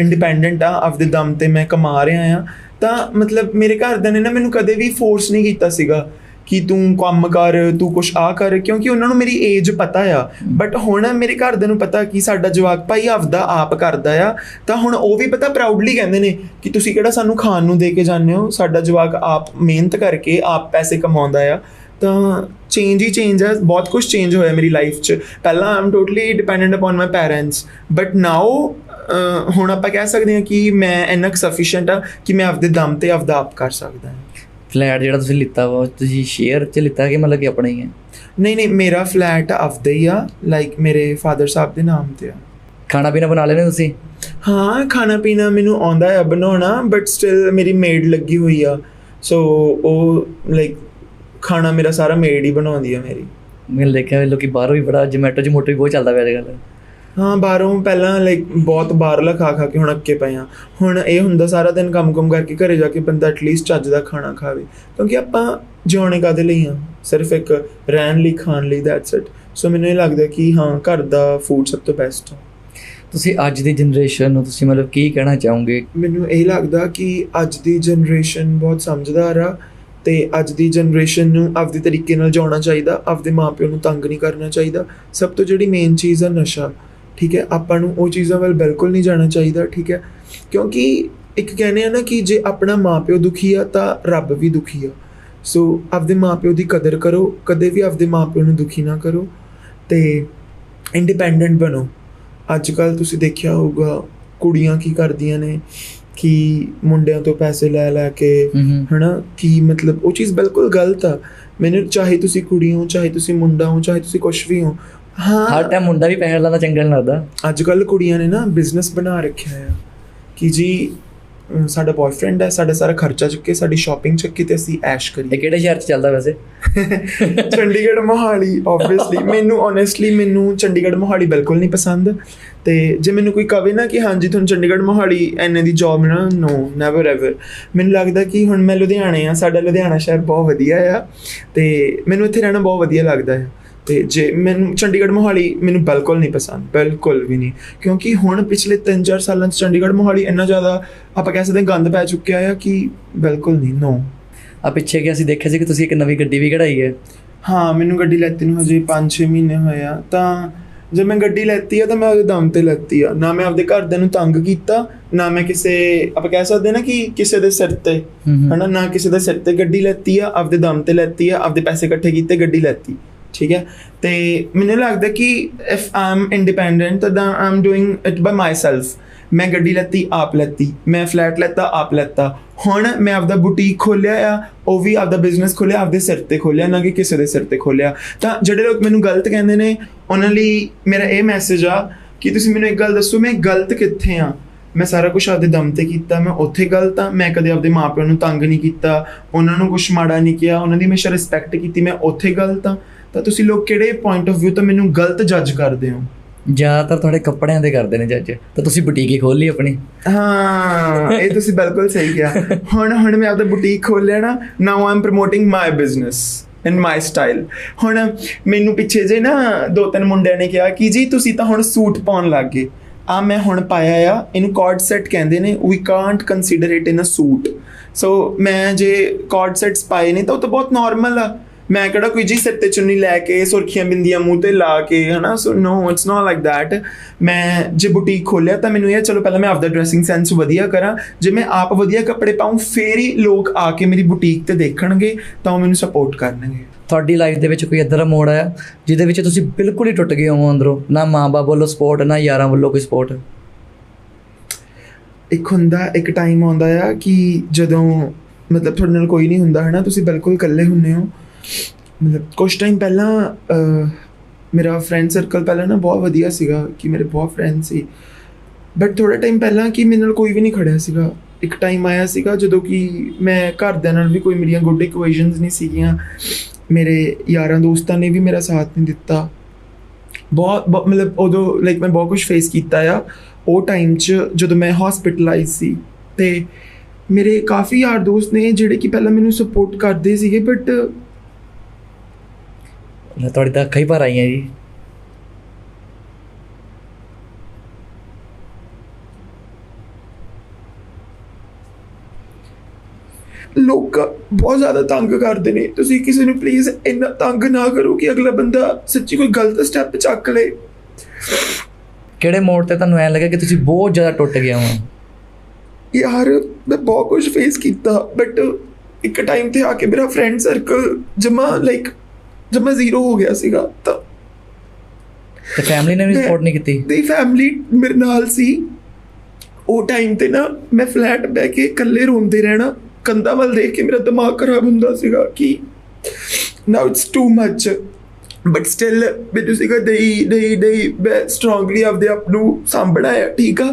ਇੰਡੀਪੈਂਡੈਂਟ ਆ ਆਪਦੇ ਦਮ ਤੇ ਮੈਂ ਕਮਾ ਰਿਹਾ ਆ ਤਾਂ ਮਤਲਬ ਮੇਰੇ ਘਰਦਿਆਂ ਨੇ ਨਾ ਮੈਨੂੰ ਕਦੇ ਵੀ ਫੋਰਸ ਨਹੀਂ ਕੀਤਾ ਸੀਗਾ ਕਿ ਤੂੰ ਕੰਮ ਕਰ, ਤੂੰ ਕੁਛ ਆ ਕਰ, ਕਿਉਂਕਿ ਉਹਨਾਂ ਨੂੰ ਮੇਰੀ ਏਜ ਪਤਾ ਆ। ਬਟ ਹੁਣ ਮੇਰੇ ਘਰਦਿਆਂ ਨੂੰ ਪਤਾ ਕਿ ਸਾਡਾ ਜਵਾਕ ਭਾਈ ਆਪਦਾ ਆਪ ਕਰਦਾ ਆ, ਤਾਂ ਹੁਣ ਉਹ ਵੀ ਪਤਾ ਪ੍ਰਾਊਡਲੀ ਕਹਿੰਦੇ ਨੇ ਕਿ ਤੁਸੀਂ ਕਿਹੜਾ ਸਾਨੂੰ ਖਾਣ ਨੂੰ ਦੇ ਕੇ ਜਾਂਦੇ ਹੋ? ਸਾਡਾ ਜਵਾਕ ਆਪ ਮਿਹਨਤ ਕਰਕੇ ਆਪ ਪੈਸੇ ਕਮਾਉਂਦਾ ਆ। ਤਾਂ ਚੇਂਜ ਹੀ ਚੇਂਜ ਹੈ ਬਹੁਤ ਕੁਝ ਚੇਂਜ ਹੋਇਆ ਮੇਰੀ ਲਾਈਫ 'ਚ। ਪਹਿਲਾਂ I'm totally dependent upon my parents but now ਹੁਣ ਆਪਾਂ ਕਹਿ ਸਕਦੇ ਹਾਂ ਕਿ ਮੈਂ ਇੰਨਾ ਸਫੀਸ਼ੀਐਂਟ ਆ ਕਿ ਮੈਂ ਆਪਦੇ ਦਮ ਤੇ ਆਪਦਾ ਆਪ ਕਰ ਸਕਦਾ ਹਾਂ। ਫਲੈਟ ਜਿਹੜਾ ਤੁਸੀਂ ਲਿੱਤਾ ਵਾ ਤੁਸੀਂ ਸ਼ੇਅਰ 'ਚ ਲਿੱਤਾ ਕਿ ਮਤਲਬ ਕਿ ਆਪਣਾ ਹੀ ਹੈ? ਨਹੀਂ ਨਹੀਂ ਮੇਰਾ ਫਲੈਟ ਆਪਦਾ ਹੀ ਆ ਲਾਈਕ ਮੇਰੇ ਫਾਦਰ ਸਾਹਿਬ ਦੇ ਨਾਮ ਤੇ ਆ। ਖਾਣਾ ਪੀਣਾ ਬਣਾ ਲੈਣੇ ਤੁਸੀਂ? ਹਾਂ ਖਾਣਾ ਪੀਣਾ ਮੈਨੂੰ ਆਉਂਦਾ ਹੈ ਬਣਾਉਣਾ ਬਟ ਸਟਿਲ ਮੇਰੀ ਮੇਡ ਲੱਗੀ ਹੋਈ ਆ। ਸੋ ਉਹ ਲਾਈਕ ਖਾਣਾ ਮੇਰਾ ਸਾਰਾ ਮੇਡ ਹੀ ਬਣਾਉਂਦੀ ਆ ਮੇਰੀ। ਮੈਂ ਦੇਖਿਆ ਲੋਕੀ ਬਾਹਰੋਂ ਵੀ ਬੜਾ ਜੋਮੈਟੋ ਜਮੋਟੋ ਵੀ ਬਹੁਤ ਚੱਲਦਾ ਪਿਆ ਅੱਜ ਕੱਲ੍ਹ। ਹਾਂ ਬਾਹਰੋਂ ਪਹਿਲਾਂ ਲਾਈਕ ਬਹੁਤ ਬਾਹਰਲਾ ਖਾ ਖਾ ਕੇ ਹੁਣ ਅੱਕੇ ਪਏ ਆ ਹੁਣ ਇਹ ਹੁੰਦਾ ਸਾਰਾ ਦਿਨ ਕੰਮ-ਕੰਮ ਕਰਕੇ ਘਰੇ ਜਾ ਕੇ ਬੰਦਾ ਐਟਲੀਸਟ ਚੱਜ ਦਾ ਖਾਣਾ ਖਾਵੇ। ਕਿਉਂਕਿ ਆਪਾਂ ਜਿਉਣੇ ਕਾਦੇ ਲਈ ਆ ਸਿਰਫ ਇੱਕ ਰਹਿਣ ਲਈ ਖਾਣ ਲਈ ਦੈਟਸ ਇਟ ਸੋ ਮੈਨੂੰ ਇਹ ਲੱਗਦਾ ਕਿ ਹਾਂ ਘਰ ਦਾ ਫੂਡ ਸਭ ਤੋਂ ਬੈਸਟ ਹੈ ਤੁਸੀਂ ਅੱਜ ਦੀ ਜਨਰੇਸ਼ਨ ਨੂੰ ਤੁਸੀਂ ਮਤਲਬ ਕੀ ਕਹਿਣਾ ਚਾਹੋਗੇ? ਮੈਨੂੰ ਇਹ ਲੱਗਦਾ ਕਿ ਅੱਜ ਦੀ ਜਨਰੇਸ਼ਨ ਬਹੁਤ ਸਮਝਦਾਰ ਆ ਤੇ ਅੱਜ ਦੀ ਜਨਰੇਸ਼ਨ ਨੂੰ ਆਪਦੇ ਤਰੀਕੇ ਨਾਲ ਜਿਉਣਾ ਚਾਹੀਦਾ ਆਪਦੇ ਮਾਪਿਆਂ ਨੂੰ ਤੰਗ ਨਹੀਂ ਕਰਨਾ ਚਾਹੀਦਾ। ਸਭ ਤੋਂ ਜਿਹੜੀ ਮੇਨ ਚੀਜ਼ ਆ ਨਸ਼ਾ। ਠੀਕ ਹੈ? ਆਪਾਂ ਨੂੰ ਉਹ ਚੀਜ਼ਾਂ ਵੱਲ ਬਿਲਕੁਲ ਨਹੀਂ ਜਾਣਾ ਚਾਹੀਦਾ ਠੀਕ ਹੈ? ਕਿਉਂਕਿ ਇੱਕ ਕਹਿੰਦੇ ਆ ਨਾ ਕਿ ਜੇ ਆਪਣਾ ਮਾਪਿਓ ਦੁਖੀ ਆ ਤਾਂ ਰੱਬ ਵੀ ਦੁਖੀ ਆ। ਸੋ ਆਪਦੇ ਮਾਪਿਓ ਦੀ ਕਦਰ ਕਰੋ ਕਦੇ ਵੀ ਆਪਦੇ ਮਾਪਿਓ ਨੂੰ ਦੁਖੀ ਨਾ ਕਰੋ ਤੇ ਇੰਡੀਪੈਂਡੈਂਟ ਬਣੋ। ਅੱਜ ਕੱਲ ਤੁਸੀਂ ਦੇਖਿਆ ਹੋਊਗਾ ਕੁੜੀਆਂ ਕੀ ਕਰਦੀਆਂ ਨੇ ਕਿ ਮੁੰਡਿਆਂ ਤੋਂ ਪੈਸੇ ਲੈ ਲੈ ਕੇ ਹਨਾ ਕਿ ਮਤਲਬ ਉਹ ਚੀਜ਼ ਬਿਲਕੁਲ ਗਲਤ ਆ। ਮੈਨੂੰ ਚਾਹੇ ਤੁਸੀਂ ਕੁੜੀ ਹੋ ਚਾਹੇ ਤੁਸੀਂ ਮੁੰਡਾ ਹੋ ਚਾਹੇ ਤੁਸੀਂ ਕੁਝ ਵੀ ਹੋ ਹਰ ਹਾਂ ਟਾਈਮ ਮੁੰਡਾ ਵੀ ਪੈਸੇ ਲਾਉਂਦਾ ਚੰਗਾ ਨਹੀਂ ਲੱਗਦਾ। ਅੱਜ ਕੱਲ ਕੁੜੀਆਂ ਨੇ ਨਾ ਬਿਜ਼ਨਸ ਬਣਾ ਰੱਖਿਆ ਆ ਕਿ ਜੀ ਸਾਡਾ ਬॉयਫ੍ਰੈਂਡ ਹੈ ਸਾਡਾ ਸਾਰਾ ਖਰਚਾ ਚੁੱਕੇ ਸਾਡੀ ਸ਼ਾਪਿੰਗ ਚੱਕੇ ਤੇ ਅਸੀਂ ਐਸ਼ ਇਹ ਕਰੀਏ ਕਿਹੜੇ ਸ਼ਹਿਰ 'ਚ ਚੱਲਦਾ ਵੈਸੇ? ਚੰਡੀਗੜ੍ਹ ਮੋਹਾਲੀ ਆਬਵੀਅਸਲੀ ਮੈਨੂੰ ਓਨੈਸਟਲੀ ਮੈਨੂੰ ਚੰਡੀਗੜ੍ਹ ਮੋਹਾਲੀ ਬਿਲਕੁਲ ਨਹੀਂ ਪਸੰਦ। ਤੇ ਜੇ ਮੈਨੂੰ ਕੋਈ ਕਵੇ ਨਾ ਕਿ ਹਾਂਜੀ ਤੁਹਾਨੂੰ ਚੰਡੀਗੜ੍ਹ ਮੋਹਾਲੀ ਐਨੇ ਦੀ ਜੌਬ ਨਾ ਨੋ ਨੈਵਰ ਐਵਰ ਮੈਨੂੰ ਲੱਗਦਾ ਕਿ ਹੁਣ ਮੈਂ ਲੁਧਿਆਣੇ ਆ ਸਾਡਾ ਲੁਧਿਆਣਾ ਸ਼ਹਿਰ ਬਹੁਤ ਵਧੀਆ ਆ। ਤੇ ਮੈਨੂੰ ਇੱਥੇ ਰਹਿਣਾ ਬਹੁਤ ਵਧੀਆ ਲੱਗਦਾ ਹੈ ਤੇ ਜੇ ਮੈਨੂੰ ਚੰਡੀਗੜ੍ਹ ਮੋਹਾਲੀ ਮੈਨੂੰ ਬਿਲਕੁਲ ਨਹੀਂ ਪਸੰਦ ਬਿਲਕੁਲ ਵੀ ਨਹੀਂ। ਕਿਉਂਕਿ ਹੁਣ ਪਿਛਲੇ 3-4 ਸਾਲਾਂ 'ਚ ਚੰਡੀਗੜ੍ਹ ਮੋਹਾਲੀ ਇੰਨਾ ਜ਼ਿਆਦਾ ਆਪਾਂ ਕਹਿ ਸਕਦੇ ਹਾਂ ਗੰਦ ਪੈ ਚੁੱਕਿਆ ਆ ਕਿ ਬਿਲਕੁਲ ਨਹੀਂ ਨੋ ਆ ਪਿੱਛੇ ਕਿ ਅਸੀਂ ਦੇਖਿਆ ਸੀ ਕਿ ਤੁਸੀਂ ਇੱਕ ਨਵੀਂ ਗੱਡੀ ਵੀ ਕਢਾਈ ਹੈ। ਹਾਂ ਮੈਨੂੰ ਗੱਡੀ ਲੈਤੀ ਨੂੰ ਹਜੇ 5-6 ਮਹੀਨੇ ਹੋਏ ਆ ਤਾਂ ਜਦ ਮੈਂ ਗੱਡੀ ਲੈਤੀ ਆ ਤਾਂ ਮੈਂ ਉਹਦੇ ਦਮ ਤੇ ਲੈਤੀ ਆ। ਨਾ ਮੈਂ ਆਪਦੇ ਘਰਦਿਆਂ ਨੂੰ ਤੰਗ ਕੀਤਾ ਨਾ ਮੈਂ ਕਿਸੇ ਆਪਾਂ ਕਹਿ ਸਕਦੇ ਨਾ ਕਿ ਕਿਸੇ ਦੇ ਸਿਰ ਤੇ ਹਨਾ ਨਾ ਕਿਸੇ ਦੇ ਸਿਰ ਤੇ ਗੱਡੀ ਲੈਤੀ ਆ ਆਪਦੇ ਦਮ ਤੇ ਲੈਤੀ ਆ ਆਪਦੇ ਪੈਸੇ ਇਕੱਠੇ ਕੀਤੇ ਗੱਡੀ ਲੈਤੀ। ਠੀਕ ਹੈ? ਤੇ ਮੈਨੂੰ ਲੱਗਦਾ ਕਿ ਇਫ ਆਮ ਇੰਡੀਪੈਂਡੈਂਟ ਤਾਂ am doing it by myself ਮੈਂ ਗੱਡੀ ਲੈਤੀ, ਆਪ ਲੈਤੀ, ਮੈਂ ਫਲੈਟ ਲੈਤਾ, ਆਪ ਲੈਤਾ। ਹੁਣ ਮੈਂ ਆਪਦਾ ਬੁਟੀਕ ਖੋਲਿਆ ਆ, ਉਹ ਵੀ ਆਪਦਾ ਬਿਜ਼ਨਸ ਖੋਲਿਆ, ਆਪਦੇ ਸਿਰ ਤੇ ਖੋਲਿਆ, ਨਾ ਕਿ ਕਿਸੇ ਦੇ ਸਿਰ ਤੇ ਖੋਲਿਆ। ਤਾਂ ਜਿਹੜੇ ਲੋਕ ਮੈਨੂੰ ਗਲਤ ਕਹਿੰਦੇ ਨੇ, ਉਹਨਾਂ ਲਈ ਮੇਰਾ ਇਹ ਮੈਸੇਜ ਆ ਕਿ ਤੁਸੀਂ ਮੈਨੂੰ ਇੱਕ ਗੱਲ ਦੱਸੋ, ਮੈਂ ਗਲਤ ਕਿੱਥੇ ਆ? ਮੈਂ ਸਾਰਾ ਕੁਝ ਆਪਦੇ ਦਮ ਤੇ ਕੀਤਾ, ਮੈਂ ਉੱਥੇ ਗਲਤ ਆ, ਮੈਂ ਕਦੇ ਆਪਦੇ ਮਾਪਿਆਂ ਨੂੰ ਤੰਗ ਨਹੀਂ ਕੀਤਾ, ਉਹਨਾਂ ਨੂੰ ਕੁਝ ਮਾੜਾ ਨਹੀਂ ਕਿਹਾ, ਉਹਨਾਂ ਦੀ ਹਮੇਸ਼ਾ ਰਿਸਪੈਕਟ ਕੀਤੀ, ਮੈਂ ਉੱਥੇ ਗਲਤ ਆ। ਤਾਂ ਤੁਸੀਂ ਲੋਕ ਕਿਹੜੇ ਪੁਆਇੰਟ ਆਫ View ਤੋਂ ਮੈਨੂੰ ਗਲਤ ਜੱਜ ਕਰਦੇ ਹੋ? ਜ਼ਿਆਦਾਤਰ ਤੁਹਾਡੇ ਕੱਪੜਿਆਂ ਦੇ ਕਰਦੇ ਨੇ ਜੱਜ ਤਾਂ ਤੁਸੀਂ ਬੁਟੀਕ ਹੀ ਖੋਲ ਲਈ ਆਪਣੀ। ਹਾਂ ਇਹ ਤੁਸੀਂ ਬਿਲਕੁਲ ਸਹੀ ਕਿਹਾ। ਹੁਣ ਹੁਣ ਮੈਂ ਆਪਦਾ ਬੁਟੀਕ ਖੋਲਿਆ ਨਾ now am promoting my business in my style ਹੁਣ ਮੈਨੂੰ ਪਿੱਛੇ ਜੇ ਨਾ ਦੋ ਤਿੰਨ ਮੁੰਡਿਆਂ ਨੇ ਕਿਹਾ ਕਿ ਜੀ ਤੁਸੀਂ ਤਾਂ ਹੁਣ ਸੂਟ ਪਾਉਣ ਲੱਗ ਗਏ। ਆ ਮੈਂ ਹੁਣ ਪਾਇਆ ਆ ਇਹਨੂੰ ਕਾਰਡ ਸੈਟ ਕਹਿੰਦੇ ਨੇ we can't consider it in a suit so ਮੈਂ ਜੇ ਕਾਰਡ ਸੈਟਸ ਪਾਏ ਨੇ ਤਾਂ ਉਹ ਤਾਂ ਬਹੁਤ ਨਾਰਮਲ ਆ। ਮੈਂ ਕਿਹੜਾ ਕੋਈ ਜੀ ਸਿਰ ਤੇ ਚੁੰਨੀ ਲੈ ਕੇ ਸੁਰਖੀਆਂ ਬਿੰਦੀਆਂ ਮੂੰਹ ਤੇ ਲਾ ਕੇ ਹਨਾ? So no it's not like that ਮੈਂ ਜੇ ਬੁਟੀਕ ਖੋਲਿਆ ਤਾਂ ਮੈਨੂੰ ਇਹ ਚਲੋ ਪਹਿਲਾਂ ਮੈਂ ਆਪਦਾ ਡਰੈਸਿੰਗ ਸੈਂਸ ਵਧੀਆ ਕਰਾਂ। ਜੇ ਮੈਂ ਆਪ ਵਧੀਆ ਕੱਪੜੇ ਪਾਉਂ ਫੇਰ ਹੀ ਲੋਕ ਆ ਕੇ ਮੇਰੀ ਬੁਟੀਕ ਤੇ ਦੇਖਣਗੇ ਤਾਂ ਉਹ ਮੈਨੂੰ ਸਪੋਰਟ ਕਰਨਗੇ। ਤੁਹਾਡੀ ਲਾਈਫ ਦੇ ਵਿੱਚ ਕੋਈ ਇਦਾਂ ਦਾ ਮੋੜ ਆਇਆ ਜਿਹਦੇ ਵਿੱਚ ਤੁਸੀਂ ਬਿਲਕੁਲ ਹੀ ਟੁੱਟ ਗਏ ਹੋ ਅੰਦਰੋਂ? ਨਾ ਮਾਂ-ਬਾਪ ਵੱਲੋਂ ਸਪੋਰਟ ਨਾ ਯਾਰਾਂ ਵੱਲੋਂ ਕੋਈ ਸਪੋਰਟ ਇੱਕ ਹੁੰਦਾ ਇੱਕ ਟਾਈਮ ਆਉਂਦਾ ਆ ਕਿ ਜਦੋਂ ਮਤਲਬ ਤੁਹਾਡੇ ਨਾਲ ਕੋਈ ਨਹੀਂ ਹੁੰਦਾ ਹਨਾ? ਤੁਸੀਂ ਬਿਲਕੁਲ ਇਕੱਲੇ ਹੁੰਨੇ ਹੋ। ਮਤਲਬ ਕੁਝ ਟਾਈਮ ਪਹਿਲਾਂ ਮੇਰਾ ਫਰੈਂਡ ਸਰਕਲ ਪਹਿਲਾਂ ਨਾ ਬਹੁਤ ਵਧੀਆ ਸੀਗਾ, ਕਿ ਮੇਰੇ ਬਹੁਤ ਫਰੈਂਡ ਸੀ। ਬਟ ਥੋੜਾ ਟਾਈਮ ਪਹਿਲਾਂ ਕਿ ਮੇਰੇ ਨਾਲ ਕੋਈ ਵੀ ਨਹੀਂ ਖੜਿਆ ਸੀਗਾ। ਇੱਕ ਟਾਈਮ ਆਇਆ ਸੀਗਾ ਜਦੋਂ ਕਿ ਮੈਂ ਘਰਦਿਆਂ ਨਾਲ ਵੀ ਕੋਈ ਮੇਰੀਆਂ ਗੁੱਡ ਇਕੁਏਸ਼ਨਸ ਨਹੀਂ ਸੀਗੀਆਂ। ਮੇਰੇ ਯਾਰਾਂ ਦੋਸਤਾਂ ਨੇ ਵੀ ਮੇਰਾ ਸਾਥ ਨਹੀਂ ਦਿੱਤਾ। ਬਹੁਤ ਬਹੁਤ- ਮਤਲਬ ਉਦੋਂ ਲਾਈਕ ਮੈਂ ਬਹੁਤ ਕੁਝ ਫੇਸ ਕੀਤਾ ਆ। ਉਹ ਟਾਈਮ 'ਚ ਜਦੋਂ ਮੈਂ ਹਸਪੀਟਲਾਈਜ਼ ਸੀ। ਤੇ ਮੇਰੇ ਕਾਫੀ ਯਾਰ ਦੋਸਤ ਨੇ ਜਿਹੜੇ ਕਿ ਪਹਿਲਾਂ ਮੈਨੂੰ ਸਪੋਰਟ ਕਰਦੇ ਸੀਗੇ ਬਟ ਲੈ ਤੁਹਾਡੀ ਤਾਂ ਅੱਖਾਂ ਹੀ ਭਰ ਆਈਆਂ ਜੀ। ਲੋਕ ਬਹੁਤ ਜ਼ਿਆਦਾ ਤੰਗ ਕਰਦੇ ਨੇ। ਤੁਸੀਂ ਕਿਸੇ ਨੂੰ ਪਲੀਜ਼ ਇੰਨਾ ਤੰਗ ਨਾ ਕਰੋ ਕਿ ਅਗਲਾ ਬੰਦਾ ਸੱਚੀ ਕੋਈ ਗਲਤ ਸਟੈਪ ਚੱਕ ਲੇ। ਕਿਹੜੇ ਮੋੜ ਤੇ ਤੁਹਾਨੂੰ ਐ ਲੱਗਾ ਕਿ ਤੁਸੀਂ ਬਹੁਤ ਜ਼ਿਆਦਾ ਟੁੱਟ ਗਏ ਹੋ? ਯਾਰ ਮੈਂ ਬਹੁਤ ਕੁਝ ਫੇਸ ਕੀਤਾ ਬਟ ਇੱਕ ਟਾਈਮ ਤੇ ਆ ਕੇ ਮੇਰਾ ਫਰੈਂਡ ਸਰਕਲ ਜਮਾ ਲਾਈਕ ਜਮਾ ਜ਼ੀਰੋ ਹੋ ਗਿਆ ਸੀਗਾ ਤਾਂ ਤੇ ਫੈਮਿਲੀ ਨੇ ਵੀ ਮੈਂ- ਸਪੋਰਟ ਨਹੀਂ ਕੀਤੀ? ਦੀ ਫੈਮਿਲੀ ਮੇਰੇ ਨਾਲ ਸੀ। ਉਹ ਟਾਈਮ ਤੇ ਨਾ ਮੈਂ ਫਲੈਟ ਬਹਿ ਕੇ ਇਕੱਲੇ ਰੋਂਦੇ ਰਹਿਣਾ ਕੰਧਾਂ ਵੱਲ ਦੇਖ ਕੇ ਮੇਰਾ ਦਿਮਾਗ ਖਰਾਬ ਹੁੰਦਾ ਸੀਗਾ ਕਿ now it's too much but still ਮੈਨੂੰ ਸੀਗਾ ਨਹੀਂ ਨਹੀਂ ਨਹੀਂ ਮੈਂ ਸਟਰੋਂਗਲੀ ਆਪਦੇ ਆਪ ਨੂੰ ਸਾਂਭਣਾ ਹੈ ਠੀਕ ਆ?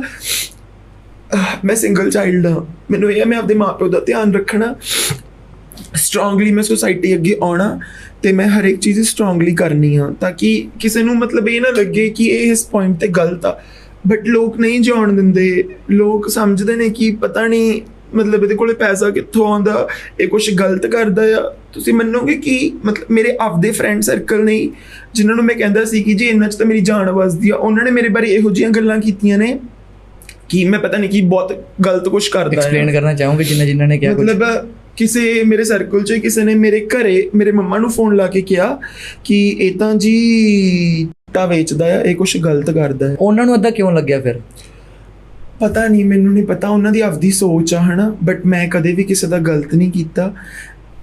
ਮੈਂ ਸਿੰਗਲ ਚਾਈਲਡ ਹਾਂ। ਮੈਨੂੰ ਇਹ ਮੈਂ ਆਪਦੇ ਮਾਪਿਓ ਦਾ ਧਿਆਨ ਰੱਖਣਾ। ਸਟਰੋਂਗਲੀ ਮੈਂ ਸੋਸਾਇਟੀ ਅੱਗੇ ਆਉਣਾ ਤੇ ਮੈਂ ਹਰ ਇੱਕ ਚੀਜ਼ ਸਟਰੋਂਗਲੀ ਕਰਨੀ ਆ ਤਾਂ ਕਿ ਕਿਸੇ ਨੂੰ ਮਤਲਬ ਇਹ ਨਾ ਲੱਗੇ ਕਿ ਇਹ ਇਸ ਪੁਆਇੰਟ ਤੇ ਗਲਤ ਆ। ਬਟ ਲੋਕ ਨਹੀਂ ਜਾਣ ਦਿੰਦੇ। ਲੋਕ ਸਮਝਦੇ ਨੇ ਕਿ ਪਤਾ ਨਹੀਂ ਮਤਲਬ ਇਹਦੇ ਕੋਲੇ ਪੈਸਾ ਕਿੱਥੋਂ ਆਉਂਦਾ ਇਹ ਕੁਝ ਗਲਤ ਕਰਦਾ ਆ। ਤੁਸੀਂ ਮੰਨੋਗੇ ਕਿ ਮਤਲਬ ਮੇਰੇ ਆਪਦੇ ਫਰੈਂਡ ਸਰਕਲ ਨੇ ਜਿਨ੍ਹਾਂ ਨੂੰ ਮੈਂ ਕਹਿੰਦਾ ਸੀ ਕਿ ਜੀ ਇਹਨਾਂ 'ਚ ਤਾਂ ਮੇਰੀ ਜਾਨ ਵਸਦੀ ਆ ਉਹਨਾਂ ਨੇ ਮੇਰੇ ਬਾਰੇ ਇਹੋ ਜਿਹੀਆਂ ਗੱਲਾਂ ਕੀਤੀਆਂ ਨੇ ਕਿ ਮੈਂ ਪਤਾ ਨਹੀਂ ਕਿ ਬਹੁਤ ਗਲਤ ਕੁਝ ਕਰਦਾ ਐਕਸਪਲੇਨ ਕਰਨਾ ਚਾਹੋਗੇ ਜਿੰਨਾ ਜਿੰਨਾ ਨੇ ਕਿਹਾ ਕੁਝ ਮਤਲਬ ਕਿਸੇ ਮੇਰੇ ਸਰਕਲ 'ਚ ਕਿਸੇ ਨੇ ਮੇਰੇ ਘਰੇ ਮੇਰੇ ਮੰਮਾ ਨੂੰ ਫੋਨ ਲਾ ਕੇ ਕਿਹਾ ਕਿ ਇਹ ਤਾਂ ਜੀ ਟਾ ਵੇਚਦਾ ਆ ਇਹ ਕੁਝ ਗਲਤ ਕਰਦਾ ਹੈ ਉਹਨਾਂ ਨੂੰ ਅੱਧਾ ਕਿਉਂ ਲੱਗਿਆ ਫਿਰ? ਪਤਾ ਨਹੀਂ ਮੈਨੂੰ ਨਹੀਂ ਪਤਾ ਉਹਨਾਂ ਦੀ ਆਪਦੀ ਸੋਚ ਆ ਹਨਾ? ਬਟ ਮੈਂ ਕਦੇ ਵੀ ਕਿਸੇ ਦਾ ਗਲਤ ਨਹੀਂ ਕੀਤਾ।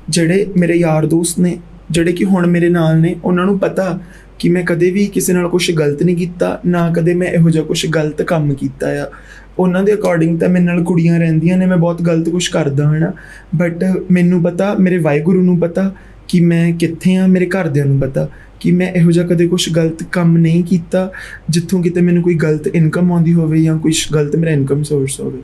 ਜਿਹੜੇ ਮੇਰੇ ਯਾਰ ਦੋਸਤ ਨੇ ਜਿਹੜੇ ਕਿ ਹੁਣ ਮੇਰੇ ਨਾਲ ਨੇ ਉਹਨਾਂ ਨੂੰ ਪਤਾ ਕਿ ਮੈਂ ਕਦੇ ਵੀ ਕਿਸੇ ਨਾਲ ਕੁਝ ਗਲਤ ਨਹੀਂ ਕੀਤਾ ਨਾ ਕਦੇ ਮੈਂ ਇਹੋ ਜਿਹਾ ਕੁਝ ਗਲਤ ਕੰਮ ਕੀਤਾ ਆ। ਉਹਨਾਂ ਦੇ ਅਕੋਰਡਿੰਗ ਤਾਂ ਮੇਰੇ ਨਾਲ ਕੁੜੀਆਂ ਰਹਿੰਦੀਆਂ ਨੇ, ਮੈਂ ਬਹੁਤ ਗਲਤ ਕੁਝ ਕਰਦਾ, ਹਨਾ? ਬਟ ਮੈਨੂੰ ਪਤਾ, ਮੇਰੇ ਵਾਹਿਗੁਰੂ ਨੂੰ ਪਤਾ ਕਿ ਮੈਂ ਕਿੱਥੇ ਆ, ਮੇਰੇ ਘਰਦਿਆਂ ਨੂੰ ਪਤਾ ਕਿ ਮੈਂ ਇਹੋ ਜਿਹਾ ਕਦੇ ਕੁਝ ਗਲਤ ਕੰਮ ਨਹੀਂ ਕੀਤਾ, ਜਿੱਥੋਂ ਕਿਤੇ ਮੈਨੂੰ ਕੋਈ ਗਲਤ ਇਨਕਮ ਆਉਂਦੀ ਹੋਵੇ ਜਾਂ ਕੁਝ ਗਲਤ ਮੇਰਾ ਇਨਕਮ ਸੋਰਸ ਹੋਵੇ।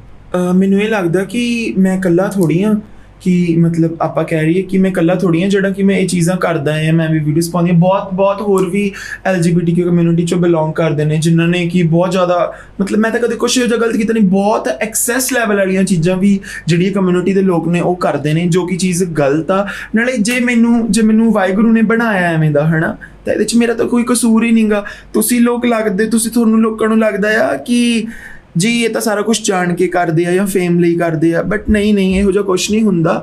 ਮੈਨੂੰ ਇਹ ਲੱਗਦਾ ਕਿ ਮੈਂ ਇਕੱਲਾ ਥੋੜੀ ਆ। ਕਿ ਮਤਲਬ ਆਪਾਂ ਕਹਿ ਰਹੀਏ ਕਿ ਮੈਂ ਇਕੱਲਾ ਥੋੜੀ ਹਾਂ ਜਿਹੜਾ ਕਿ ਮੈਂ ਇਹ ਚੀਜ਼ਾਂ ਕਰਦਾ ਹਾਂ ਮੈਂ ਵੀ ਵੀਡੀਓਜ਼ ਪਾਉਂਦੀ ਹਾਂ। ਬਹੁਤ ਬਹੁਤ ਹੋਰ ਵੀ LGBTQ ਕਮਿਊਨਿਟੀ ਚੋਂ ਬਿਲੋਂਗ ਕਰਦੇ ਨੇ, ਜਿਨ੍ਹਾਂ ਨੇ ਕਿ ਬਹੁਤ ਜ਼ਿਆਦਾ ਮਤਲਬ ਮੈਂ ਤਾਂ ਕਦੇ ਕੁਝ ਇਹੋ ਜਿਹਾ ਗਲਤ ਕੀਤਾ ਨਹੀਂ। ਬਹੁਤ ਐਕਸੈਸ ਲੈਵਲ ਵਾਲੀਆਂ ਚੀਜ਼ਾਂ ਵੀ ਜਿਹੜੀ ਕਮਿਊਨਿਟੀ ਦੇ ਲੋਕ ਨੇ ਉਹ ਕਰਦੇ ਨੇ, ਜੋ ਕਿ ਚੀਜ਼ ਗਲਤ ਆ। ਨਾਲੇ ਜੇ ਮੈਨੂੰ ਜੇ ਮੈਨੂੰ ਵਾਹਿਗੁਰੂ ਨੇ ਬਣਾਇਆ ਐਵੇਂ ਦਾ, ਹਨਾ, ਤਾਂ ਇਹਦੇ ਚ ਮੇਰਾ ਤਾਂ ਕੋਈ ਕਸੂਰ ਹੀ ਨਹੀਂਗਾ ਤੁਸੀਂ ਲੋਕ ਲੱਗਦੇ, ਤੁਸੀਂ ਤੁਹਾਨੂੰ ਲੋਕਾਂ ਨੂੰ ਲੱਗਦਾ ਆ ਕਿ ਜੀ, ਇਹ ਤਾਂ ਸਾਰਾ ਕੁਝ ਜਾਣ ਕੇ ਕਰਦੇ ਆ ਜਾਂ ਫੇਮ ਲਈ ਕਰਦੇ ਆ ਬਟ ਨਹੀਂ ਨਹੀਂ, ਇਹੋ ਜਿਹਾ ਕੁਝ ਨਹੀਂ ਹੁੰਦਾ।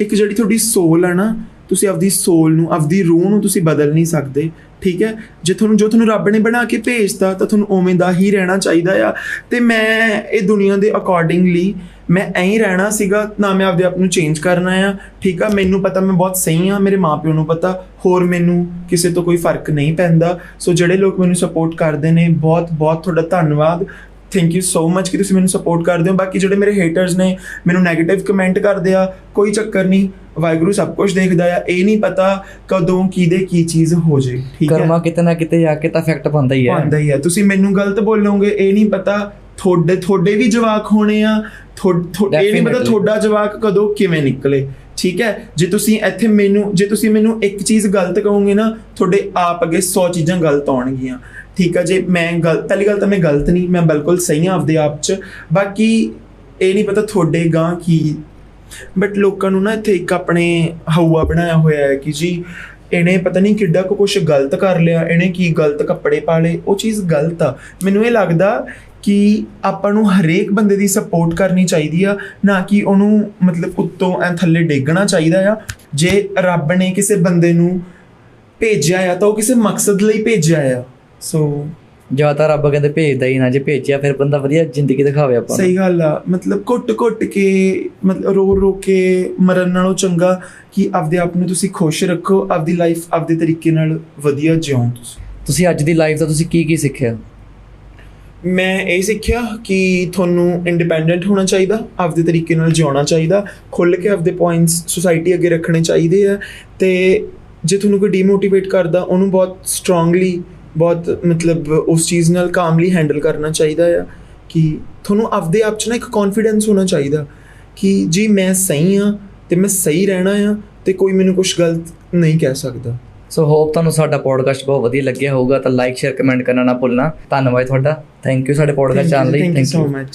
ਇੱਕ ਜਿਹੜੀ ਤੁਹਾਡੀ ਸੋਲ ਆ ਨਾ, ਤੁਸੀਂ ਆਪਦੀ ਸੋਲ ਨੂੰ, ਆਪਦੀ ਰੂਹ ਨੂੰ ਤੁਸੀਂ ਬਦਲ ਨਹੀਂ ਸਕਦੇ, ਠੀਕ ਹੈ? ਜੇ ਤੁਹਾਨੂੰ, ਜੋ ਤੁਹਾਨੂੰ ਰੱਬ ਨੇ ਬਣਾ ਕੇ ਭੇਜਤਾ, ਤਾਂ ਤੁਹਾਨੂੰ ਉਵੇਂ ਦਾ ਹੀ ਰਹਿਣਾ ਚਾਹੀਦਾ ਆ। ਤੇ ਮੈਂ ਇਹ ਦੁਨੀਆ ਦੇ ਅਕੋਰਡਿੰਗਲੀ ਮੈਂ ਐਂ ਹੀ ਰਹਿਣਾ ਸੀਗਾ, ਨਾ ਮੈਂ ਆਪਦੇ ਆਪ ਨੂੰ ਚੇਂਜ ਕਰਨਾ ਆ, ਠੀਕ ਆ? ਮੈਨੂੰ ਪਤਾ ਮੈਂ ਬਹੁਤ ਸਹੀ ਆ, ਮੇਰੇ ਮਾਪਿਓ ਨੂੰ ਪਤਾ, ਹੋਰ ਮੈਨੂੰ ਕਿਸੇ ਤੋਂ ਕੋਈ ਫ਼ਰਕ ਨਹੀਂ ਪੈਂਦਾ। ਸੋ ਜਿਹੜੇ ਲੋਕ ਮੈਨੂੰ ਸਪੋਰਟ ਕਰਦੇ ਨੇ, ਬਹੁਤ ਬਹੁਤ ਤੁਹਾਡਾ ਧੰਨਵਾਦ। ਥੈਂਕ ਯੂ ਸੋ ਮਚ ਕਿ ਤੁਸੀਂ ਮੈਨੂੰ ਸਪੋਰਟ ਕਰਦੇ ਹੋ। ਬਾਕੀ ਜਿਹੜੇ ਮੇਰੇ ਹੇਟਰਸ ਨੇ ਮੈਨੂੰ 네ਗੇਟਿਵ ਕਮੈਂਟ ਕਰਦੇ ਆ ਕੋਈ ਚੱਕਰ ਨਹੀਂ ਵਾਹਿਗੁਰੂ ਸਭ ਕੁਝ ਦੇਖਦਾ ਆ। ਇਹ ਨਹੀਂ ਪਤਾ ਕਦੋਂ ਕਿਹਦੇ ਕੀ ਚੀਜ਼ ਹੋ ਜੇ ਠੀਕ ਹੈ? ਕਰਮਾ ਕਿਤੇ ਨਾ ਕਿਤੇ ਜਾ ਕੇ ਤਾਂ ਇਫੈਕਟ ਪਾਉਂਦਾ ਹੀ ਹੈ। ਪਾਉਂਦਾ ਹੀ ਆ ਤੁਸੀਂ ਮੈਨੂੰ ਗਲਤ ਬੋਲੋਗੇ ਇਹ ਨਹੀਂ ਪਤਾ ਤੁਹਾਡੇ ਤੁਹਾਡੇ ਵੀ ਜਵਾਕ ਹੋਣੇ ਆ। ਥੋ- ਥੋ- ਇਹ ਨਹੀਂ ਪਤਾ. ਤੁਹਾਡਾ ਜਵਾਕ ਕਦੋਂ ਕਿਵੇਂ ਨਿਕਲੇ ਠੀਕ ਹੈ? ਜੇ ਤੁਸੀਂ ਇੱਥੇ ਮੈਨੂੰ ਜੇ ਤੁਸੀਂ ਮੈਨੂੰ ਇੱਕ ਚੀਜ਼ ਗਲਤ ਕਹੋਗੇ ਨਾ ਤੁਹਾਡੇ ਆਪ ਅੱਗੇ 100 ਚੀਜ਼ਾਂ ਗਲਤ ਆਉਣਗੀਆਂ। ਠੀਕ ਆ ਜੇ ਮੈਂ ਗਲਤ, ਪਹਿਲੀ ਗੱਲ ਤਾਂ ਮੈਂ ਗਲਤ ਨਹੀਂ, ਮੈਂ ਬਿਲਕੁਲ ਸਹੀ ਹਾਂ ਆਪਦੇ ਆਪ 'ਚ। ਬਾਕੀ ਇਹ ਨਹੀਂ ਪਤਾ ਤੁਹਾਡੇ ਗਾਂ ਕੀ। ਬਟ ਲੋਕਾਂ ਨੂੰ ਨਾ ਇੱਥੇ ਇੱਕ ਆਪਣੇ ਹਊਆ ਬਣਾਇਆ ਹੋਇਆ ਹੈ ਕਿ ਜੀ, ਇਹਨੇ ਪਤਾ ਨਹੀਂ ਕਿੱਡਾ ਕੁ ਕੁਝ ਗਲਤ ਕਰ ਲਿਆ, ਇਹਨੇ ਕੀ ਗਲਤ ਕੱਪੜੇ ਪਾ ਲਏ, ਉਹ ਚੀਜ਼ ਗਲਤ ਆ। ਮੈਨੂੰ ਇਹ ਲੱਗਦਾ ਕਿ ਆਪਾਂ ਨੂੰ ਹਰੇਕ ਬੰਦੇ ਦੀ ਸਪੋਰਟ ਕਰਨੀ ਚਾਹੀਦੀ ਆ, ਨਾ ਕਿ ਉਹਨੂੰ ਮਤਲਬ ਉੱਤੋਂ ਐ ਥੱਲੇ ਡੇਗਣਾ ਚਾਹੀਦਾ ਆ। ਜੇ ਰੱਬ ਨੇ ਕਿਸੇ ਬੰਦੇ ਨੂੰ ਭੇਜਿਆ ਆ, ਤਾਂ ਉਹ ਕਿਸੇ ਮਕਸਦ ਲਈ ਭੇਜਿਆ ਆ। ਸੋ ਜਾਂ ਤਾਂ ਰੱਬ ਕਹਿੰਦੇ ਭੇਜਦਾ ਹੀ ਨਾ ਜੇ ਭੇਜਿਆ ਫਿਰ ਬੰਦਾ ਵਧੀਆ ਜ਼ਿੰਦਗੀ ਦਿਖਾਵੇ ਆਪਾਂ ਸਹੀ ਗੱਲ ਆ ਮਤਲਬ ਘੁੱਟ-ਘੁੱਟ ਕੇ ਮਤਲਬ ਰੋ-ਰੋ ਕੇ ਮਰਨ ਨਾਲੋਂ ਚੰਗਾ ਕਿ ਆਪਦੇ ਆਪ ਨੂੰ ਤੁਸੀਂ ਖੁਸ਼ ਰੱਖੋ ਆਪਦੀ ਲਾਈਫ ਆਪਦੇ ਤਰੀਕੇ ਨਾਲ ਵਧੀਆ ਜਿਉਂ ਤੁਸੀਂ। ਤੁਸੀਂ ਅੱਜ ਦੀ ਲਾਈਫ ਦਾ ਤੁਸੀਂ ਕੀ ਕੀ ਸਿੱਖਿਆ? ਮੈਂ ਇਹ ਸਿੱਖਿਆ ਕਿ ਤੁਹਾਨੂੰ ਇੰਡੀਪੈਂਡੈਂਟ ਹੋਣਾ ਚਾਹੀਦਾ ਆਪਦੇ ਤਰੀਕੇ ਨਾਲ ਜਿਉਣਾ ਚਾਹੀਦਾ ਖੁੱਲ ਕੇ ਆਪਦੇ ਪੁਆਇੰਟਸ ਸੁਸਾਇਟੀ ਅੱਗੇ ਰੱਖਣੇ ਚਾਹੀਦੇ ਆ ਤੇ ਜੇ ਤੁਹਾਨੂੰ ਕੋਈ ਡੀਮੋਟੀਵੇਟ ਕਰਦਾ ਉਹਨੂੰ ਬਹੁਤ ਸਟਰੋਂਗਲੀ ਬਹੁਤ ਮਤਲਬ ਉਸ ਚੀਜ਼ ਨਾਲ ਕਾਮਲੀ ਹੈਂਡਲ ਕਰਨਾ ਚਾਹੀਦਾ ਆ ਕਿ ਤੁਹਾਨੂੰ ਆਪਦੇ ਆਪ 'ਚ ਨਾ ਇੱਕ ਕੌਨਫੀਡੈਂਸ ਹੋਣਾ ਚਾਹੀਦਾ ਕਿ ਜੀ ਮੈਂ ਸਹੀ ਆ ਤੇ ਮੈਂ ਸਹੀ ਰਹਿਣਾ ਆ ਤੇ ਕੋਈ ਮੈਨੂੰ ਕੁਝ ਗਲਤ ਨਹੀਂ ਕਹਿ ਸਕਦਾ। ਸੋ ਹੋਪ ਤੁਹਾਨੂੰ ਸਾਡਾ ਪੋਡਕਾਸਟ ਬਹੁਤ ਵਧੀਆ ਲੱਗਿਆ ਹੋਊਗਾ ਤਾਂ ਲਾਈਕ ਸ਼ੇਅਰ ਕਮੈਂਟ ਕਰਨਾ ਨਾ ਭੁੱਲਣਾ। ਧੰਨਵਾਦ ਤੁਹਾਡਾ। ਥੈਂਕ ਯੂ ਸਾਡੇ ਪੋਡਕਾਸਟ ਚਾਹਣ ਲਈ। Thank you so much